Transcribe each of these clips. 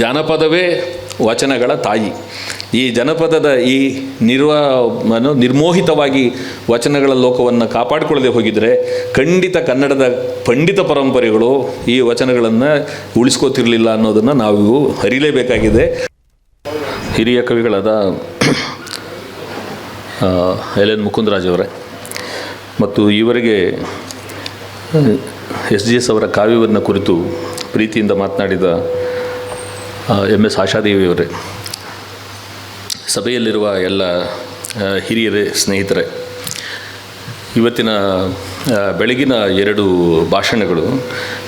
ಜಾನಪದವೇ ವಚನಗಳ ತಾಯಿ. ಈ ಜನಪದದ ಈ ನಿರ್ವ ನಿರ್ಮೋಹಿತವಾಗಿ ವಚನಗಳ ಲೋಕವನ್ನು ಕಾಪಾಡಿಕೊಳ್ಳದೆ ಹೋಗಿದರೆ ಖಂಡಿತ ಕನ್ನಡದ ಪಂಡಿತ ಪರಂಪರೆಗಳು ಈ ವಚನಗಳನ್ನು ಉಳಿಸ್ಕೋತಿರಲಿಲ್ಲ ಅನ್ನೋದನ್ನು ನಾವು ಅರಿಲೇಬೇಕಾಗಿದೆ. ಹಿರಿಯ ಕವಿಗಳಾದ ಎಲ್ ಎನ್ ಮುಕುಂದರಾಜ್ ಅವರೇ ಮತ್ತು ಇವರಿಗೆ, ಎಸ್ ಜಿ ಎಸ್ ಅವರ ಕಾವ್ಯವನ್ನು ಕುರಿತು ಪ್ರೀತಿಯಿಂದ ಮಾತನಾಡಿದ ಎಂ ಎಸ್ ಆಶಾದೇವಿಯವರೇ. ಸಭೆಯಲ್ಲಿರುವ ಎಲ್ಲ ಹಿರಿಯರೇ, ಸ್ನೇಹಿತರೆ, ಇವತ್ತಿನ ಬೆಳಗಿನ ಎರಡು ಭಾಷಣಗಳು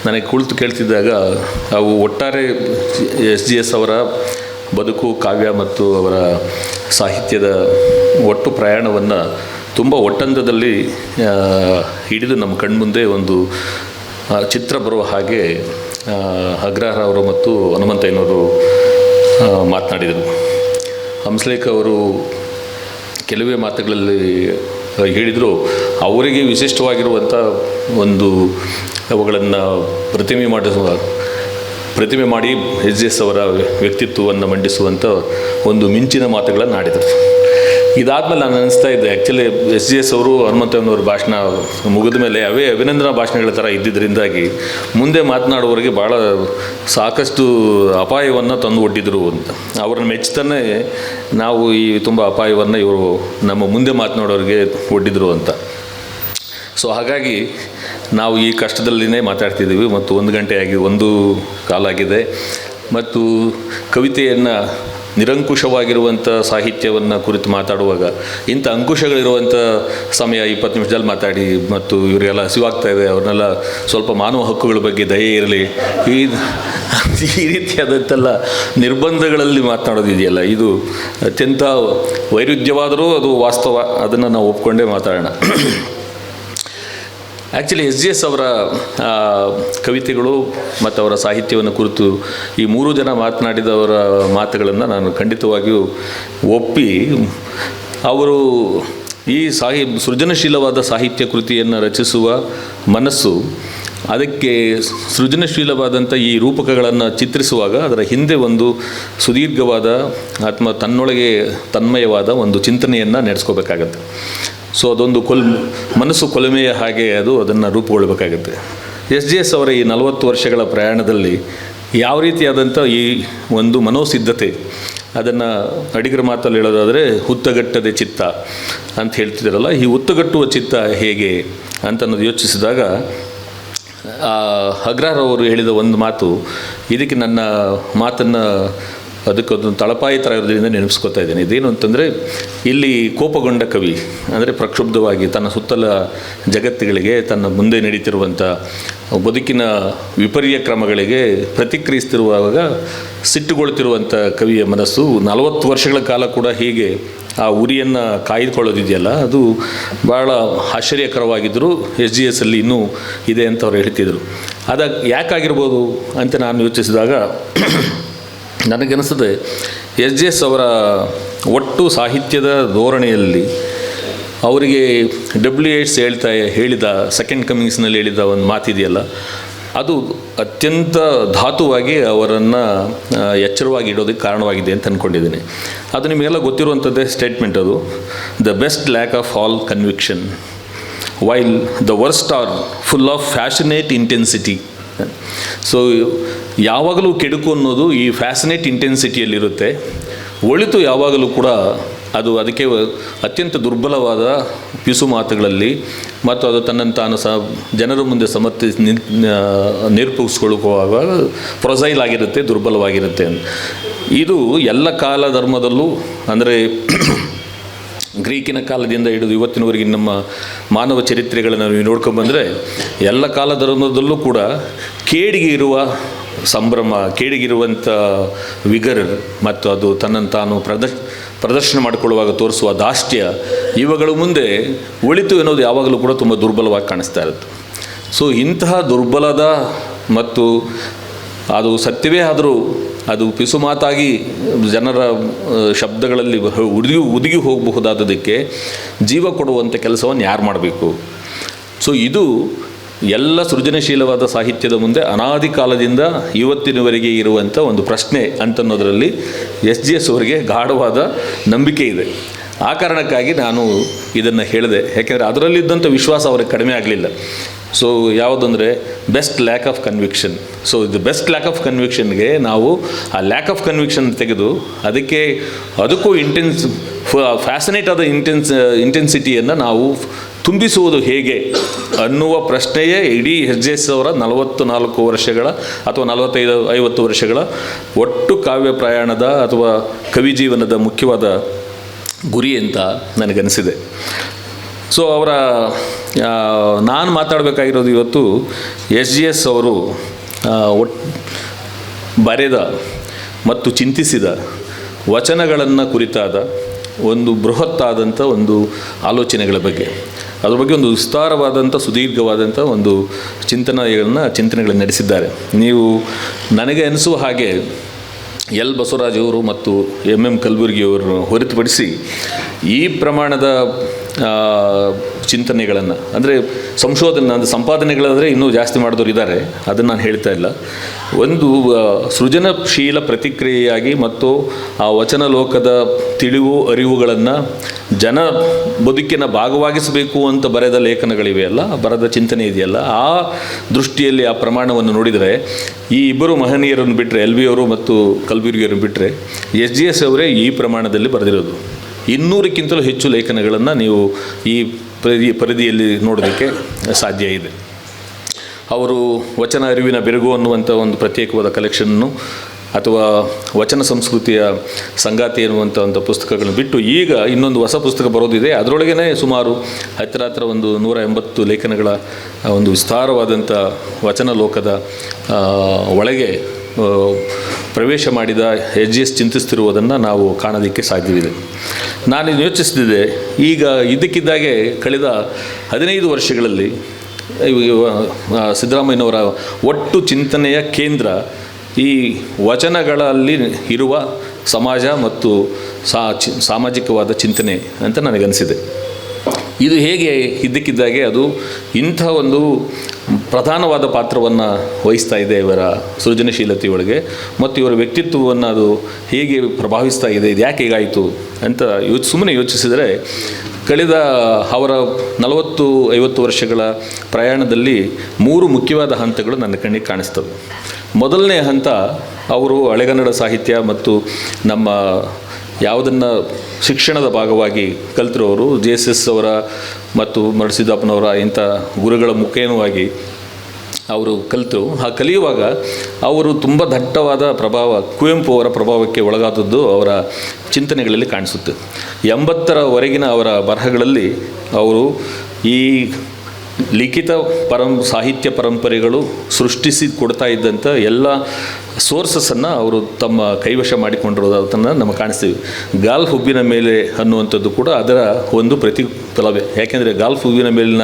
ನನಗೆ ಕುಳಿತು ಕೇಳ್ತಿದ್ದಾಗ ಅವು ಒಟ್ಟಾರೆ ಎಸ್ ಜಿ ಎಸ್ ಅವರ ಬದುಕು, ಕಾವ್ಯ ಮತ್ತು ಅವರ ಸಾಹಿತ್ಯದ ಒಟ್ಟು ಪ್ರಯಾಣವನ್ನು ತುಂಬ ಒಟ್ಟಂದದಲ್ಲಿ ಹಿಡಿದು ನಮ್ಮ ಕಣ್ಮುಂದೆ ಒಂದು ಚಿತ್ರ ಬರುವ ಹಾಗೆ ಅಗ್ರಹಾರ ಅವರು ಮತ್ತು ಹನುಮಂತಯ್ಯನವರು ಮಾತನಾಡಿದರು. ಹಂಸಲೇಖ ಅವರು ಕೆಲವೇ ಮಾತುಗಳಲ್ಲಿ ಹೇಳಿದರು, ಅವರಿಗೆ ವಿಶಿಷ್ಟವಾಗಿರುವಂಥ ಒಂದು ಅವುಗಳನ್ನು ಪ್ರತಿಮೆ ಮಾಡಿಸುವ ಪ್ರತಿಮೆ ಮಾಡಿ ಎಸ್ ಎಸ್ ಅವರ ವ್ಯಕ್ತಿತ್ವವನ್ನು ಮಂಡಿಸುವಂಥ ಒಂದು ಮಿಂಚಿನ ಮಾತುಗಳನ್ನು ಆಡಿದರು. ಇದಾದಮೇಲೆ ನಾನು ಅನಿಸ್ತಾ ಇದ್ದೆ ಆ್ಯಕ್ಚುಲಿ ಎಸ್ ಜಿ ಎಸ್ ಅವರು ಹನುಮಂತಯ್ಯನವ್ರ ಭಾಷಣ ಮುಗಿದ ಮೇಲೆ ಅವೇ ಅಭಿನಂದನಾ ಭಾಷಣಗಳ ಥರ ಇದ್ದಿದ್ದರಿಂದಾಗಿ ಮುಂದೆ ಮಾತನಾಡುವವರಿಗೆ ಭಾಳ ಸಾಕಷ್ಟು ಅಪಾಯವನ್ನು ತಂದು ಒಡ್ಡಿದ್ರು ಅಂತ. ಅವ್ರನ್ನ ಮೆಚ್ಚುತ್ತಾನೆ ನಾವು ಈ ತುಂಬ ಅಪಾಯವನ್ನು ಇವರು ನಮ್ಮ ಮುಂದೆ ಮಾತನಾಡೋರಿಗೆ ಒಡ್ಡಿದ್ರು ಅಂತ. ಸೊ ಹಾಗಾಗಿ ನಾವು ಈ ಕಷ್ಟದಲ್ಲಿನೇ ಮಾತಾಡ್ತಿದ್ದೀವಿ. ಮತ್ತು ಒಂದು ಗಂಟೆ ಆಗಿ, ಒಂದು ಕಾಲಾಗಿದೆ. ಮತ್ತು ಕವಿತೆಯನ್ನು ನಿರಂಕುಶವಾಗಿರುವಂಥ ಸಾಹಿತ್ಯವನ್ನು ಕುರಿತು ಮಾತಾಡುವಾಗ, ಇಂಥ ಅಂಕುಶಗಳಿರುವಂಥ ಸಮಯ ಇಪ್ಪತ್ತು ನಿಮಿಷದಲ್ಲಿ ಮಾತಾಡಿ ಮತ್ತು ಇವರಿಗೆಲ್ಲ ಹಸಿವಾಗ್ತಾ ಇದೆ, ಅವ್ರನ್ನೆಲ್ಲ ಸ್ವಲ್ಪ ಮಾನವ ಹಕ್ಕುಗಳ ಬಗ್ಗೆ ದಯೆ ಇರಲಿ. ಈ ಈ ರೀತಿಯಾದಂತೆಲ್ಲ ನಿರ್ಬಂಧಗಳಲ್ಲಿ ಮಾತನಾಡೋದಿದೆಯಲ್ಲ ಇದು ಅತ್ಯಂತ ವೈರುಧ್ಯವಾದರೂ ಅದು ವಾಸ್ತವ, ಅದನ್ನು ನಾವು ಒಪ್ಕೊಂಡೇ ಮಾತಾಡೋಣ. ಆ್ಯಕ್ಚುಲಿ ಎಸ್ ಜಿ ಎಸ್ ಅವರ ಕವಿತೆಗಳು ಮತ್ತು ಅವರ ಸಾಹಿತ್ಯವನ್ನು ಕುರಿತು ಈ ಮೂರು ಜನ ಮಾತನಾಡಿದವರ ಮಾತುಗಳನ್ನು ನಾನು ಖಂಡಿತವಾಗಿಯೂ ಒಪ್ಪಿ, ಅವರು ಈ ಸಾಹಿ, ಸೃಜನಶೀಲವಾದ ಸಾಹಿತ್ಯ ಕೃತಿಯನ್ನು ರಚಿಸುವ ಮನಸ್ಸು, ಅದಕ್ಕೆ ಸೃಜನಶೀಲವಾದಂಥ ಈ ರೂಪಕಗಳನ್ನು ಚಿತ್ರಿಸುವಾಗ ಅದರ ಹಿಂದೆ ಒಂದು ಸುದೀರ್ಘವಾದ ಆತ್ಮ, ತನ್ನೊಳಗೆ ತನ್ಮಯವಾದ ಒಂದು ಚಿಂತನೆಯನ್ನು ನಡೆಸ್ಕೋಬೇಕಾಗತ್ತೆ. ಸೊ ಅದೊಂದು ಕೊಲ್, ಮನಸ್ಸು ಕೊಲಮೆಯ ಹಾಗೆ ಅದು ಅದನ್ನು ರೂಪುಗೊಳ್ಳಬೇಕಾಗುತ್ತೆ ಎಸ್ ಜಿ ಎಸ್ ಅವರ ಈ ನಲವತ್ತು ವರ್ಷಗಳ ಪ್ರಯಾಣದಲ್ಲಿ ಯಾವ ರೀತಿಯಾದಂಥ ಈ ಒಂದು ಮನೋಸಿದ್ಧತೆ, ಅದನ್ನು ಅಡಿಗರ ಮಾತಲ್ಲಿ ಹೇಳೋದಾದರೆ ಹುತ್ತಗಟ್ಟದೆ ಚಿತ್ತ ಅಂತ ಹೇಳ್ತಿದ್ದಾರಲ್ಲ, ಈ ಹುತ್ತಗಟ್ಟುವ ಚಿತ್ತ ಹೇಗೆ ಅಂತ ಅನ್ನೋದು ಯೋಚಿಸಿದಾಗ ಹಗ್ರಾರವರು ಹೇಳಿದ ಒಂದು ಮಾತು, ಇದಕ್ಕೆ ನನ್ನ ಮಾತನ್ನು ಅದಕ್ಕೊಂದು ತಳಪಾಯಿ ಥರ ಇರೋದ್ರಿಂದ ನೆನೆಸ್ಕೊತಾ ಇದ್ದೇನೆ. ಇದೇನು ಅಂತಂದರೆ, ಇಲ್ಲಿ ಕೋಪಗೊಂಡ ಕವಿ, ಅಂದರೆ ಪ್ರಕ್ಷುಬ್ಧವಾಗಿ ತನ್ನ ಸುತ್ತಲ ಜಗತ್ತುಗಳಿಗೆ ತನ್ನ ಮುಂದೆ ನಡೀತಿರುವಂಥ ಬದುಕಿನ ವಿಪರ್ಯ ಕ್ರಮಗಳಿಗೆ ಪ್ರತಿಕ್ರಿಯಿಸ್ತಿರುವಾಗ ಸಿಟ್ಟುಗೊಳ್ತಿರುವಂಥ ಕವಿಯ ಮನಸ್ಸು ನಲವತ್ತು ವರ್ಷಗಳ ಕಾಲ ಕೂಡ ಹೀಗೆ ಆ ಉರಿಯನ್ನು ಕಾಯ್ದುಕೊಳ್ಳೋದಿದೆಯಲ್ಲ, ಅದು ಭಾಳ ಆಶ್ಚರ್ಯಕರವಾಗಿದ್ದರೂ ಎಸ್ ಜಿ ಎಸ್ ಅಲ್ಲಿ ಇನ್ನೂ ಇದೆ ಅಂತ ಅವ್ರು ಹೇಳ್ತಿದ್ರು. ಅದ ಯಾಕಾಗಿರ್ಬೋದು ಅಂತ ನಾನು ಯೋಚಿಸಿದಾಗ ನನಗನ್ನಿಸ್ತದೆ, ಎಸ್ ಜೆ ಎಸ್ ಅವರ ಒಟ್ಟು ಸಾಹಿತ್ಯದ ಧೋರಣೆಯಲ್ಲಿ ಅವರಿಗೆ ಡಬ್ಲ್ಯೂ ಏಟ್ಸ್ ಹೇಳ್ತಾ ಹೇಳಿದ ಸೆಕೆಂಡ್ ಕಮಿಂಗ್ಸ್ನಲ್ಲಿ ಹೇಳಿದ ಒಂದು ಮಾತಿದೆಯಲ್ಲ, ಅದು ಅತ್ಯಂತ ಧಾತುವಾಗಿ ಅವರನ್ನು ಎಚ್ಚರವಾಗಿ ಇಡೋದಕ್ಕೆ ಕಾರಣವಾಗಿದೆ ಅಂತ ಅಂದ್ಕೊಂಡಿದ್ದೀನಿ ಅದು ನಿಮಗೆಲ್ಲ ಗೊತ್ತಿರುವಂಥದ್ದೇ ಸ್ಟೇಟ್ಮೆಂಟ್ ಅದು the best lack of all conviction while the worst are full of passionate intensity so ಯಾವಾಗಲೂ ಕೆಡುಕು ಅನ್ನೋದು ಈ ಫ್ಯಾಸಿನೇಟ್ ಇಂಟೆನ್ಸಿಟಿಯಲ್ಲಿರುತ್ತೆ ಒಳಿತು ಯಾವಾಗಲೂ ಕೂಡ ಅದು ಅದಕ್ಕೆ ಅತ್ಯಂತ ದುರ್ಬಲವಾದ ಪಿಸು ಮಾತುಗಳಲ್ಲಿ ಮತ್ತು ಅದು ತನ್ನನ್ನು ತಾನು ಸ ಜನರ ಮುಂದೆ ಸಮರ್ಥಿ ನಿರ್ಪಿಸ್ಕೊಳ್ಳುವಾಗ ಪ್ರೊಸೈಲ್ ಆಗಿರುತ್ತೆ, ದುರ್ಬಲವಾಗಿರುತ್ತೆ ಇದು ಎಲ್ಲ ಕಾಲ ಧರ್ಮದಲ್ಲೂ ಅಂದರೆ ಗ್ರೀಕಿನ ಕಾಲದಿಂದ ಹಿಡಿದು ಇವತ್ತಿನವರೆಗೆ ನಮ್ಮ ಮಾನವ ಚರಿತ್ರೆಗಳನ್ನು ನೀವು ನೋಡ್ಕೊಂಡ್ಬಂದರೆ ಎಲ್ಲ ಕಾಲ ಧರ್ಮದಲ್ಲೂ ಕೂಡ ಕೇಡಿಗೆ ಇರುವ ಸಂಭ್ರಮ ಕೇಡಿಗಿರುವಂಥ ವಿಗರ್ ಮತ್ತು ಅದು ತನ್ನನ್ನು ತಾನು ಪ್ರದರ್ಶ, ಪ್ರದರ್ಶನ ಮಾಡಿಕೊಳ್ಳುವಾಗ ತೋರಿಸುವ ದಾಷ್ಟ್ಯ ಇವುಗಳ ಮುಂದೆ ಒಳಿತು ಎನ್ನುವುದು ಯಾವಾಗಲೂ ಕೂಡ ತುಂಬ ದುರ್ಬಲವಾಗಿ ಕಾಣಿಸ್ತಾ ಇರುತ್ತೆ. ಸೊ ಇಂತಹ ದುರ್ಬಲದ ಮತ್ತು ಅದು ಸತ್ಯವೇ ಆದರೂ ಅದು ಪಿಸು ಮಾತಾಗಿ ಜನರ ಶಬ್ದಗಳಲ್ಲಿ ಉದುಗಿ ಉದುಗಿ ಹೋಗಬಹುದಾದದಕ್ಕೆ ಜೀವ ಕೊಡುವಂಥ ಕೆಲಸವನ್ನು ಯಾರು ಮಾಡಬೇಕು? ಸೊ ಇದು ಎಲ್ಲ ಸೃಜನಶೀಲವಾದ ಸಾಹಿತ್ಯದ ಮುಂದೆ ಅನಾದಿ ಕಾಲದಿಂದ ಇವತ್ತಿನವರೆಗೆ ಇರುವಂಥ ಒಂದು ಪ್ರಶ್ನೆ ಅಂತನ್ನೋದರಲ್ಲಿ ಎಸ್ ಜಿ ಎಸ್ ಅವರಿಗೆ ಗಾಢವಾದ ನಂಬಿಕೆ ಇದೆ. ಆ ಕಾರಣಕ್ಕಾಗಿ ನಾನು ಇದನ್ನು ಹೇಳಿದೆ. ಯಾಕೆಂದರೆ ಅದರಲ್ಲಿದ್ದಂಥ ವಿಶ್ವಾಸ ಅವ್ರಿಗೆ ಕಡಿಮೆ ಆಗಲಿಲ್ಲ. So ಯಾವುದಂದರೆ best lack of conviction so ಇದು ಬೆಸ್ಟ್ ಲ್ಯಾಕ್ ಆಫ್ ಕನ್ವಿಕ್ಷನ್ಗೆ ನಾವು ಆ ಲ್ಯಾಕ್ ಆಫ್ ಕನ್ವಿಕ್ಷನ್ ತೆಗೆದು ಅದಕ್ಕೆ ಅದಕ್ಕೂ ಇಂಟೆನ್ಸ್ ಫ್ಯಾಸಿನೇಟ್ ಆದ ಇಂಟೆನ್ಸ್ ಇಂಟೆನ್ಸಿಟಿಯನ್ನು ನಾವು ತುಂಬಿಸುವುದು ಹೇಗೆ ಅನ್ನುವ ಪ್ರಶ್ನೆಯೇ ಇಡೀ ಎಸ್ ಅವರ ನಲವತ್ತು ನಾಲ್ಕು ವರ್ಷಗಳ ಅಥವಾ ನಲವತ್ತೈದು, ಐವತ್ತು ವರ್ಷಗಳ ಒಟ್ಟು ಕಾವ್ಯ ಪ್ರಯಾಣದ ಅಥವಾ ಕವಿ ಜೀವನದ ಮುಖ್ಯವಾದ ಗುರಿ ಅಂತ ನನಗನಿಸಿದೆ. ಸೊ ಅವರ ನಾನು ಮಾತಾಡಬೇಕಾಗಿರೋದು ಇವತ್ತು ಎಸ್ ಜಿ ಎಸ್ ಅವರು ಒಟ್, ಬರೆದ ಮತ್ತು ಚಿಂತಿಸಿದ ವಚನಗಳನ್ನು ಕುರಿತಾದ ಒಂದು ಬೃಹತ್ತಾದಂಥ ಒಂದು ಆಲೋಚನೆಗಳ ಬಗ್ಗೆ. ಅದ್ರ ಬಗ್ಗೆ ಒಂದು ವಿಸ್ತಾರವಾದಂಥ ಸುದೀರ್ಘವಾದಂಥ ಒಂದು ಚಿಂತನೆಗಳನ್ನು ಚಿಂತನೆಗಳನ್ನು ನಡೆಸಿದ್ದಾರೆ. ನೀವು ನನಗೆ ಅನಿಸುವ ಹಾಗೆ ಎಲ್ ಬಸವರಾಜ್ ಅವರು ಮತ್ತು ಎಂ ಎಂ ಕಲಬುರ್ಗಿ ಅವರು ಹೊರತುಪಡಿಸಿ ಈ ಪ್ರಮಾಣದ ಚಿಂತನೆಗಳನ್ನು, ಅಂದರೆ ಸಂಶೋಧನೆ, ಅಂದರೆ ಸಂಪಾದನೆಗಳಾದರೆ ಇನ್ನೂ ಜಾಸ್ತಿ ಮಾಡಿದವರು ಇದ್ದಾರೆ ಅದನ್ನು ನಾನು ಹೇಳ್ತಾ ಇಲ್ಲ. ಒಂದು ಸೃಜನಶೀಲ ಪ್ರತಿಕ್ರಿಯೆಯಾಗಿ ಮತ್ತು ಆ ವಚನ ಲೋಕದ ತಿಳಿವು, ಅರಿವುಗಳನ್ನು ಜನ ಬದುಕಿನ ಭಾಗವಾಗಿಸಬೇಕು ಅಂತ ಬರೆದ ಲೇಖನಗಳಿವೆಯಲ್ಲ ಬರೆದ ಚಿಂತನೆ ಇದೆಯಲ್ಲ, ಆ ದೃಷ್ಟಿಯಲ್ಲಿ ಆ ಪ್ರಮಾಣವನ್ನು ನೋಡಿದರೆ, ಈ ಇಬ್ಬರು ಮಹನೀಯರನ್ನು ಬಿಟ್ಟರೆ ಎಲ್ ವಿ ಅವರು ಮತ್ತು ಕಲಬುರ್ಗಿಯರನ್ನು ಬಿಟ್ಟರೆ ಎಸ್ ಜಿ ಎಸ್ ಅವರೇ ಈ ಪ್ರಮಾಣದಲ್ಲಿ ಬರೆದಿರೋದು. ಇನ್ನೂರಕ್ಕಿಂತಲೂ ಹೆಚ್ಚು ಲೇಖನಗಳನ್ನು ನೀವು ಈ ಪರಿಧಿ, ಪರಿಧಿಯಲ್ಲಿ ನೋಡೋದಕ್ಕೆ ಸಾಧ್ಯ ಇದೆ. ಅವರು ವಚನ ಅರಿವಿನ ಬೆರಗು ಅನ್ನುವಂಥ ಒಂದು ಪ್ರತ್ಯೇಕವಾದ ಕಲೆಕ್ಷನ್ನು ಅಥವಾ ವಚನ ಸಂಸ್ಕೃತಿಯ ಸಂಗಾತಿ ಎನ್ನುವಂಥ ಒಂದು ಪುಸ್ತಕಗಳನ್ನು ಬಿಟ್ಟು ಈಗ ಇನ್ನೊಂದು ಹೊಸ ಪುಸ್ತಕ ಬರೋದಿದೆ. ಅದರೊಳಗೇ ಸುಮಾರು ಹತ್ತಿರ ಹತ್ತಿರ ಒಂದು ನೂರ ಎಂಬತ್ತು ಲೇಖನಗಳ ಒಂದು ವಿಸ್ತಾರವಾದಂಥ ವಚನ ಲೋಕದ ಒಳಗೆ ಪ್ರವೇಶ ಮಾಡಿದ ಎಚ್ ಜಿ ಎಸ್ ಚಿಂತಿಸ್ತಿರುವುದನ್ನು ನಾವು ಕಾಣೋದಕ್ಕೆ ಸಾಧ್ಯವಿದೆ. ನಾನು ಯೋಚಿಸ್ತಿದ್ದೆ, ಈಗ ಇದಕ್ಕಿದ್ದಾಗೆ ಕಳೆದ ಹದಿನೈದು ವರ್ಷಗಳಲ್ಲಿ ಸಿದ್ದರಾಮಯ್ಯನವರ ಒಟ್ಟು ಚಿಂತನೆಯ ಕೇಂದ್ರ ಈ ವಚನಗಳಲ್ಲಿ ಇರುವ ಸಮಾಜ ಮತ್ತು ಸಾ ಸಾಮಾಜಿಕವಾದ ಚಿಂತನೆ ಅಂತ ನನಗನ್ನಿಸಿದೆ ಇದು ಹೇಗೆ ಇದ್ದಕ್ಕಿದ್ದಾಗೆ ಅದು ಇಂಥ ಒಂದು ಪ್ರಧಾನವಾದ ಪಾತ್ರವನ್ನು ವಹಿಸ್ತಾ ಇದೆ ಇವರ ಸೃಜನಶೀಲತೆಯೊಳಗೆ ಮತ್ತು ಇವರ ವ್ಯಕ್ತಿತ್ವವನ್ನು ಅದು ಹೇಗೆ ಪ್ರಭಾವಿಸ್ತಾ ಇದೆ, ಇದು ಯಾಕೆ ಹೇಗಾಯಿತು ಅಂತ ಯೋಚ, ಸುಮ್ಮನೆ ಯೋಚಿಸಿದರೆ ಕಳೆದ ಅವರ ನಲವತ್ತು, ಐವತ್ತು ವರ್ಷಗಳ ಪ್ರಯಾಣದಲ್ಲಿ ಮೂರು ಮುಖ್ಯವಾದ ಹಂತಗಳು ನನ್ನ ಕಣ್ಣಿಗೆ ಕಾಣಿಸ್ತವೆ. ಮೊದಲನೇ ಹಂತ ಅವರು ಹಳೆಗನ್ನಡ ಸಾಹಿತ್ಯ ಮತ್ತು ನಮ್ಮ ಯಾವುದನ್ನು ಶಿಕ್ಷಣದ ಭಾಗವಾಗಿ ಕಲ್ತಿರೋರು, ಜೆ ಎಸ್ ಎಸ್ ಅವರ ಮತ್ತು ಮರಸಿದ್ದಪ್ಪನವರ ಇಂಥ ಗುರುಗಳ ಮುಖೇನವಾಗಿ ಅವರು ಕಲಿತು ಆ ಕಲಿಯುವಾಗ ಅವರು ತುಂಬ ದಟ್ಟವಾದ ಪ್ರಭಾವ, ಕುವೆಂಪು ಅವರ ಪ್ರಭಾವಕ್ಕೆ ಒಳಗಾದದ್ದು ಅವರ ಚಿಂತನೆಗಳಲ್ಲಿ ಕಾಣಿಸುತ್ತೆ. ಎಂಬತ್ತರವರೆಗಿನ ಅವರ ಬರಹಗಳಲ್ಲಿ ಅವರು ಈ ಲಿಖಿತ ಪರಂ, ಸಾಹಿತ್ಯ ಪರಂಪರೆಗಳು ಸೃಷ್ಟಿಸಿ ಕೊಡ್ತಾ ಇದ್ದಂಥ ಎಲ್ಲ ಸೋರ್ಸಸನ್ನು ಅವರು ತಮ್ಮ ಕೈವಶ ಮಾಡಿಕೊಂಡಿರೋದನ್ನು ನಮಗೆ ಕಾಣಿಸ್ತೀವಿ. ಗಾಲ್ಫ್ ಹುಬ್ಬಿನ ಮೇಲೆ ಅನ್ನುವಂಥದ್ದು ಕೂಡ ಅದರ ಒಂದು ಪ್ರತಿಫಲವೇ. ಯಾಕೆಂದರೆ ಗಾಲ್ಫ್ ಹುಬ್ಬಿನ ಮೇಲಿನ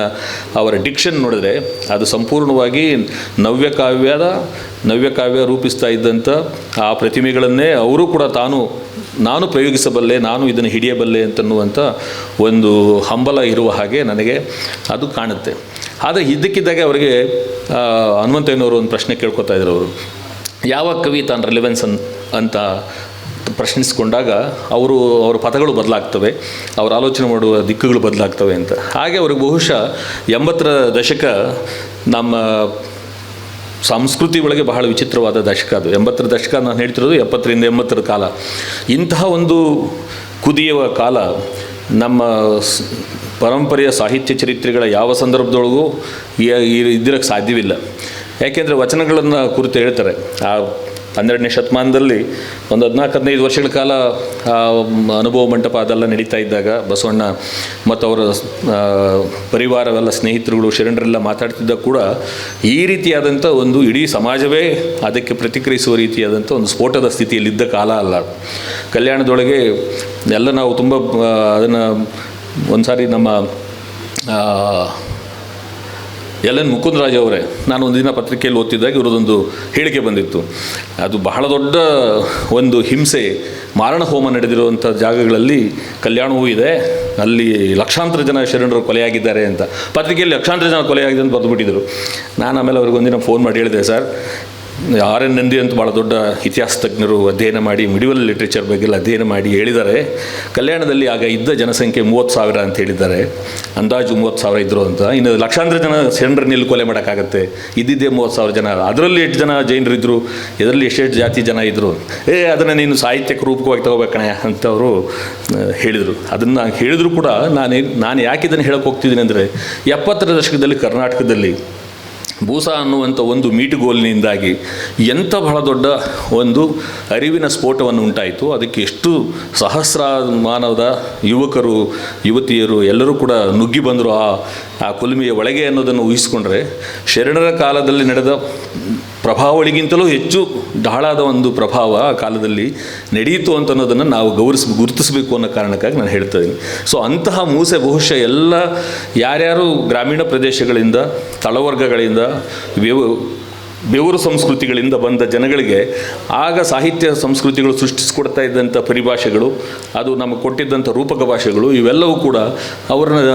ಅವರ ಡಿಕ್ಷನ್ ನೋಡಿದ್ರೆ ಅದು ಸಂಪೂರ್ಣವಾಗಿ ನವ್ಯಕಾವ್ಯದ ನವ್ಯಕಾವ್ಯ ರೂಪಿಸ್ತಾ ಇದ್ದಂಥ ಆ ಪ್ರತಿಮೆಗಳನ್ನೇ ಅವರು ಕೂಡ ತಾನು ನಾನು ಪ್ರಯೋಗಿಸಬಲ್ಲೆ, ನಾನು ಇದನ್ನು ಹಿಡಿಯಬಲ್ಲೆ ಅಂತನ್ನುವಂಥ ಒಂದು ಹಂಬಲ ಇರುವ ಹಾಗೆ ನನಗೆ ಅದು ಕಾಣುತ್ತೆ. ಆದರೆ ಇದ್ದಕ್ಕಿದ್ದಾಗೆ ಅವರಿಗೆ ಹನುಮಂತಯ್ಯನವರು ಒಂದು ಪ್ರಶ್ನೆ ಕೇಳ್ಕೊತಾ ಇದ್ರು ಅವರು. ಯಾವ ಕವಿ ತಾನು ರಿಲೆವೆನ್ಸ್ ಅನ್, ಅಂತ ಪ್ರಶ್ನಿಸಿಕೊಂಡಾಗ ಅವರು, ಅವರ ಪದಗಳು ಬದಲಾಗ್ತವೆ, ಅವರ ಆಲೋಚನೆ ಮಾಡುವ ದಿಕ್ಕುಗಳು ಬದಲಾಗ್ತವೆ ಅಂತ. ಹಾಗೆ ಅವ್ರಿಗೆ ಬಹುಶಃ ಎಂಬತ್ತರ ದಶಕ ನಮ್ಮ ಸಂಸ್ಕೃತಿ ಒಳಗೆ ಬಹಳ ವಿಚಿತ್ರವಾದ ದಶಕ ಅದು. ಎಂಬತ್ತರ ದಶಕ ನಾನು ಹೇಳ್ತಿರೋದು ಎಪ್ಪತ್ತರಿಂದ ಎಂಬತ್ತರ ಕಾಲ. ಇಂತಹ ಒಂದು ಕುದಿಯುವ ಕಾಲ ನಮ್ಮ ಪರಂಪರೆಯ ಸಾಹಿತ್ಯ ಚರಿತ್ರೆಗಳ ಯಾವ ಸಂದರ್ಭದೊಳಗೂ ಇದ್ದಿರೋಕ್ಕೆ ಸಾಧ್ಯವಿಲ್ಲ. ಯಾಕೆಂದರೆ ವಚನಗಳನ್ನು ಕುರಿತು ಹೇಳ್ತಾರೆ. ಆ ಹನ್ನೆರಡನೇ ಶತಮಾನದಲ್ಲಿ ಒಂದು ಹದಿನಾಲ್ಕು, ಹದಿನೈದು ವರ್ಷಗಳ ಕಾಲ ಅನುಭವ ಮಂಟಪ ಅದೆಲ್ಲ ನಡೀತಾ ಇದ್ದಾಗ ಬಸವಣ್ಣ ಮತ್ತು ಅವರ ಪರಿವಾರವೆಲ್ಲ ಸ್ನೇಹಿತರುಗಳು, ಶರಣರೆಲ್ಲ ಮಾತಾಡ್ತಿದ್ದಾಗ ಕೂಡ ಈ ರೀತಿಯಾದಂಥ ಒಂದು ಇಡೀ ಸಮಾಜವೇ ಅದಕ್ಕೆ ಪ್ರತಿಕ್ರಿಯಿಸುವ ರೀತಿಯಾದಂಥ ಒಂದು ಸ್ಫೋಟದ ಸ್ಥಿತಿಯಲ್ಲಿದ್ದ ಕಾಲ ಅಲ್ಲ. ಕಲ್ಯಾಣದೊಳಗೆ ಎಲ್ಲ ನಾವು ತುಂಬ ಅದನ್ನು ಒಂದು ಸಾರಿ ನಮ್ಮ ಎಲ್ ಎನ್ ಮುಕುಂದರಾಜ್ ಅವರೇ, ನಾನು ಒಂದು ದಿನ ಪತ್ರಿಕೆಯಲ್ಲಿ ಓದ್ತಿದ್ದಾಗ ಇವರದೊಂದು ಹೇಳಿಕೆ ಬಂದಿತ್ತು. ಅದು ಬಹಳ ದೊಡ್ಡ ಒಂದು ಹಿಂಸೆ ಮಾರಣ ಹೋಮ ನಡೆದಿರುವಂಥ ಜಾಗಗಳಲ್ಲಿ ಕಲ್ಯಾಣವೂ ಇದೆ, ಅಲ್ಲಿ ಲಕ್ಷಾಂತರ ಜನ ಶರಣರು ಕೊಲೆಯಾಗಿದ್ದಾರೆ ಅಂತ. ಪತ್ರಿಕೆಯಲ್ಲಿ ಲಕ್ಷಾಂತರ ಜನ ಕೊಲೆಯಾಗಿದೆ ಅಂತ ಬರೆದುಬಿಟ್ಟಿದ್ದರು ನಾನು ಆಮೇಲೆ ಅವ್ರಿಗೆ ಒಂದಿನ ಫೋನ್ ಮಾಡಿ ಹೇಳಿದೆ, ಸರ್ ಆರ್ ಎನ್ ನಂದಿ ಅಂತ ಭಾಳ ದೊಡ್ಡ ಇತಿಹಾಸ ತಜ್ಞರು ಅಧ್ಯಯನ ಮಾಡಿ ಮಿಡಿವಲ್ ಲಿಟ್ರೇಚರ್ ಬಗ್ಗೆ ಅಧ್ಯಯನ ಮಾಡಿ ಹೇಳಿದ್ದಾರೆ. ಕಲ್ಯಾಣದಲ್ಲಿ ಆಗ ಇದ್ದ ಜನಸಂಖ್ಯೆ ಮೂವತ್ತು ಸಾವಿರ ಅಂತ ಹೇಳಿದ್ದಾರೆ. ಅಂದಾಜು ಮೂವತ್ತು ಸಾವಿರ ಇದ್ದರು ಅಂತ. ಇನ್ನು ಲಕ್ಷಾಂತರ ಜನ ಶರಣರನ್ನ ಎಲ್ಲಿ ಕೊಲೆ ಮಾಡೋಕ್ಕಾಗತ್ತೆ. ಇದ್ದಿದ್ದೇ ಮೂವತ್ತು ಸಾವಿರ ಜನ. ಅದರಲ್ಲಿ ಎಷ್ಟು ಜನ ಜೈನರು ಇದ್ದರು ಇದರಲ್ಲಿ ಎಷ್ಟೆಷ್ಟು ಜಾತಿ ಜನ ಇದ್ದರು ಏ, ಅದನ್ನು ನೀನು ಸಾಹಿತ್ಯಕ್ಕೆ ರೂಪಕವಾಗಿ ತಗೋಬೇಕಣ ಅಂತ ಅವರು ಹೇಳಿದರು. ಅದನ್ನು ಹೇಳಿದ್ರು ಕೂಡ ನಾನು ನಾನು ಯಾಕೆ ಇದನ್ನು ಹೇಳಕ್ಕೆ ಹೋಗ್ತಿದ್ದೀನಿ ಅಂದರೆ ಎಪ್ಪತ್ತರ ದಶಕದಲ್ಲಿ ಕರ್ನಾಟಕದಲ್ಲಿ ಬೂಸ ಅನ್ನುವಂಥ ಒಂದು ಮೀಟುಗೋಲಿನಿಂದಾಗಿ ಎಂಥ ಬಹಳ ದೊಡ್ಡ ಒಂದು ಅರಿವಿನ ಸ್ಫೋಟವನ್ನು ಉಂಟಾಯಿತು. ಅದಕ್ಕೆ ಎಷ್ಟು ಸಹಸ್ರಮಾನದ ಯುವಕರು, ಯುವತಿಯರು ಎಲ್ಲರೂ ಕೂಡ ನುಗ್ಗಿ ಬಂದರು ಆ ಆ ಕುಲುಮೆಯ ಒಳಗೆ ಅನ್ನೋದನ್ನು ಊಹಿಸಿಕೊಂಡ್ರೆ ಶರಣರ ಕಾಲದಲ್ಲಿ ನಡೆದ ಪ್ರಭಾವಳಿಗಿಂತಲೂ ಹೆಚ್ಚು ಢಾಳಾದ ಒಂದು ಪ್ರಭಾವ ಆ ಕಾಲದಲ್ಲಿ ನಡೆಯಿತು ಅಂತ ಅನ್ನೋದನ್ನು ನಾವು ಗೌರವಿಸ್, ಗುರುತಿಸಬೇಕು ಅನ್ನೋ ಕಾರಣಕ್ಕಾಗಿ ನಾನು ಹೇಳ್ತಾ ಇದ್ದೀನಿ. ಸೊ ಅಂತಹ ಮೂಸೆ ಬಹುಶಃ ಎಲ್ಲ ಯಾರ್ಯಾರು ಗ್ರಾಮೀಣ ಪ್ರದೇಶಗಳಿಂದ, ತಳವರ್ಗಗಳಿಂದ, ವ್ಯವ, ಬೆವರು ಸಂಸ್ಕೃತಿಗಳಿಂದ ಬಂದ ಜನಗಳಿಗೆ ಆಗ ಸಾಹಿತ್ಯ ಸಂಸ್ಕೃತಿಗಳು ಸೃಷ್ಟಿಸಿಕೊಡ್ತಾ ಇದ್ದಂಥ ಪರಿಭಾಷೆಗಳು, ಅದು ನಮಗೆ ಕೊಟ್ಟಿದ್ದಂಥ ರೂಪಕ ಭಾಷೆಗಳು, ಇವೆಲ್ಲವೂ ಕೂಡ ಅವ್ರನ್ನ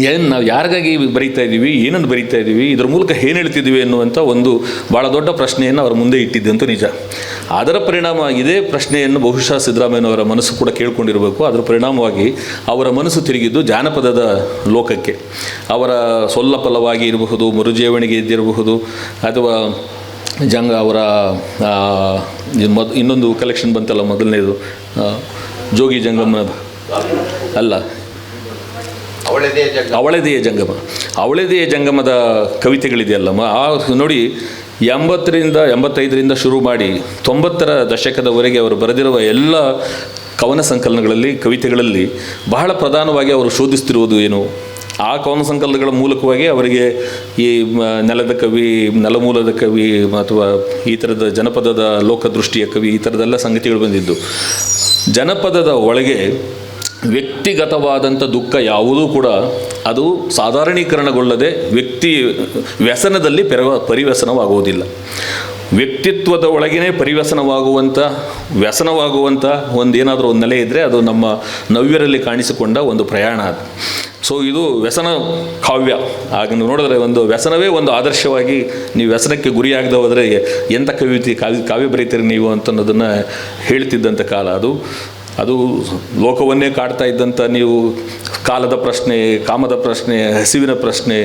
ಏನು ನಾವು ಯಾರಿಗಾಗಿ ಬರೀತಾ ಇದ್ದೀವಿ ಏನನ್ನು ಬರೀತಾ ಇದ್ದೀವಿ ಇದ್ರ ಮೂಲಕ ಏನು ಹೇಳ್ತಿದ್ದೀವಿ ಅನ್ನುವಂಥ ಒಂದು ಭಾಳ ದೊಡ್ಡ ಪ್ರಶ್ನೆಯನ್ನು ಅವರ ಮುಂದೆ ಇಟ್ಟಿದ್ದಂತೂ ನಿಜ. ಅದರ ಪರಿಣಾಮ ಇದೇ ಪ್ರಶ್ನೆಯನ್ನು ಬಹುಶಃ ಸಿದ್ದರಾಮಯ್ಯನವರ ಮನಸ್ಸು ಕೂಡ ಕೇಳ್ಕೊಂಡಿರಬೇಕು. ಅದರ ಪರಿಣಾಮವಾಗಿ ಅವರ ಮನಸ್ಸು ತಿರುಗಿದ್ದು ಜಾನಪದದ ಲೋಕಕ್ಕೆ. ಅವರ ಸೊಲ್ಲಪಲವಾಗಿ ಇರಬಹುದು, ಮರುಜೇವಣಿಗೆ ಇದ್ದಿರಬಹುದು ಅಥವಾ ಜಂಗ ಅವರ ಇನ್ನೊಂದು ಕಲೆಕ್ಷನ್ ಬಂತಲ್ಲ ಮೊದಲನೇದು ಜೋಗಿ ಜಂಗಮ ಅಲ್ಲ ಅವಳೆದೆಯ ಜಂಗಮ. ಅವಳೆದೆಯ ಜಂಗಮದ ಕವಿತೆಗಳಿದೆಯಲ್ಲಮ್ಮ ಆ ನೋಡಿ ಎಂಬತ್ತರಿಂದ ಎಂಬತ್ತೈದರಿಂದ ಶುರು ಮಾಡಿ ತೊಂಬತ್ತರ ದಶಕದವರೆಗೆ ಅವರು ಬರೆದಿರುವ ಎಲ್ಲ ಕವನ ಸಂಕಲನಗಳಲ್ಲಿ, ಕವಿತೆಗಳಲ್ಲಿ ಬಹಳ ಪ್ರಧಾನವಾಗಿ ಅವರು ಶೋಧಿಸ್ತಿರುವುದು ಏನು? ಆ ಕವನ ಸಂಕಲನಗಳ ಮೂಲಕವಾಗಿ ಅವರಿಗೆ ಈ ನೆಲದ ಕವಿ, ನೆಲಮೂಲದ ಕವಿ ಅಥವಾ ಈ ಥರದ ಜನಪದದ ಲೋಕದೃಷ್ಟಿಯ ಕವಿ ಈ ಥರದೆಲ್ಲ ಸಂಗತಿಗಳು ಬಂದಿದ್ದು. ಜನಪದದ ಒಳಗೆ ವ್ಯಕ್ತಿಗತವಾದಂಥ ದುಃಖ ಯಾವುದೂ ಕೂಡ ಅದು ಸಾಧಾರಣೀಕರಣಗೊಳ್ಳದೆ ವ್ಯಕ್ತಿ ವ್ಯಸನದಲ್ಲಿ ಪೆರವ ಪರಿವ್ಯಸನವಾಗುವುದಿಲ್ಲ. ವ್ಯಕ್ತಿತ್ವದ ಒಳಗೇ ಪರಿವ್ಯಸನವಾಗುವಂಥ ವ್ಯಸನವಾಗುವಂಥ ಒಂದು ಏನಾದರೂ ಒಂದು ನೆಲೆ ಇದ್ದರೆ ಅದು ನಮ್ಮ ನವ್ಯರಲ್ಲಿ ಕಾಣಿಸಿಕೊಂಡ ಒಂದು ಪ್ರಯಾಣ ಅದು. ಸೊ ಇದು ವ್ಯಸನ ಕಾವ್ಯ. ಆಗ ನೀವು ನೋಡಿದ್ರೆ ಒಂದು ವ್ಯಸನವೇ ಒಂದು ಆದರ್ಶವಾಗಿ ನೀವು ವ್ಯಸನಕ್ಕೆ ಗುರಿಯಾಗದೆ ಹೋದರೆ ಎಂಥ ಕವಿತೆ, ಕಾವ್ಯ ಕಾವ್ಯ ಬರೀತೀರಿ ನೀವು ಅಂತ ಅನ್ನೋದನ್ನು ಹೇಳ್ತಿದ್ದಂಥ ಕಾಲ ಅದು. ಅದು ಲೋಕವನ್ನೇ ಕಾಡ್ತಾ ಇದ್ದಂಥ ನೀವು ಕಾಲದ ಪ್ರಶ್ನೆ, ಕಾಮದ ಪ್ರಶ್ನೆ, ಹಸಿವಿನ ಪ್ರಶ್ನೆ,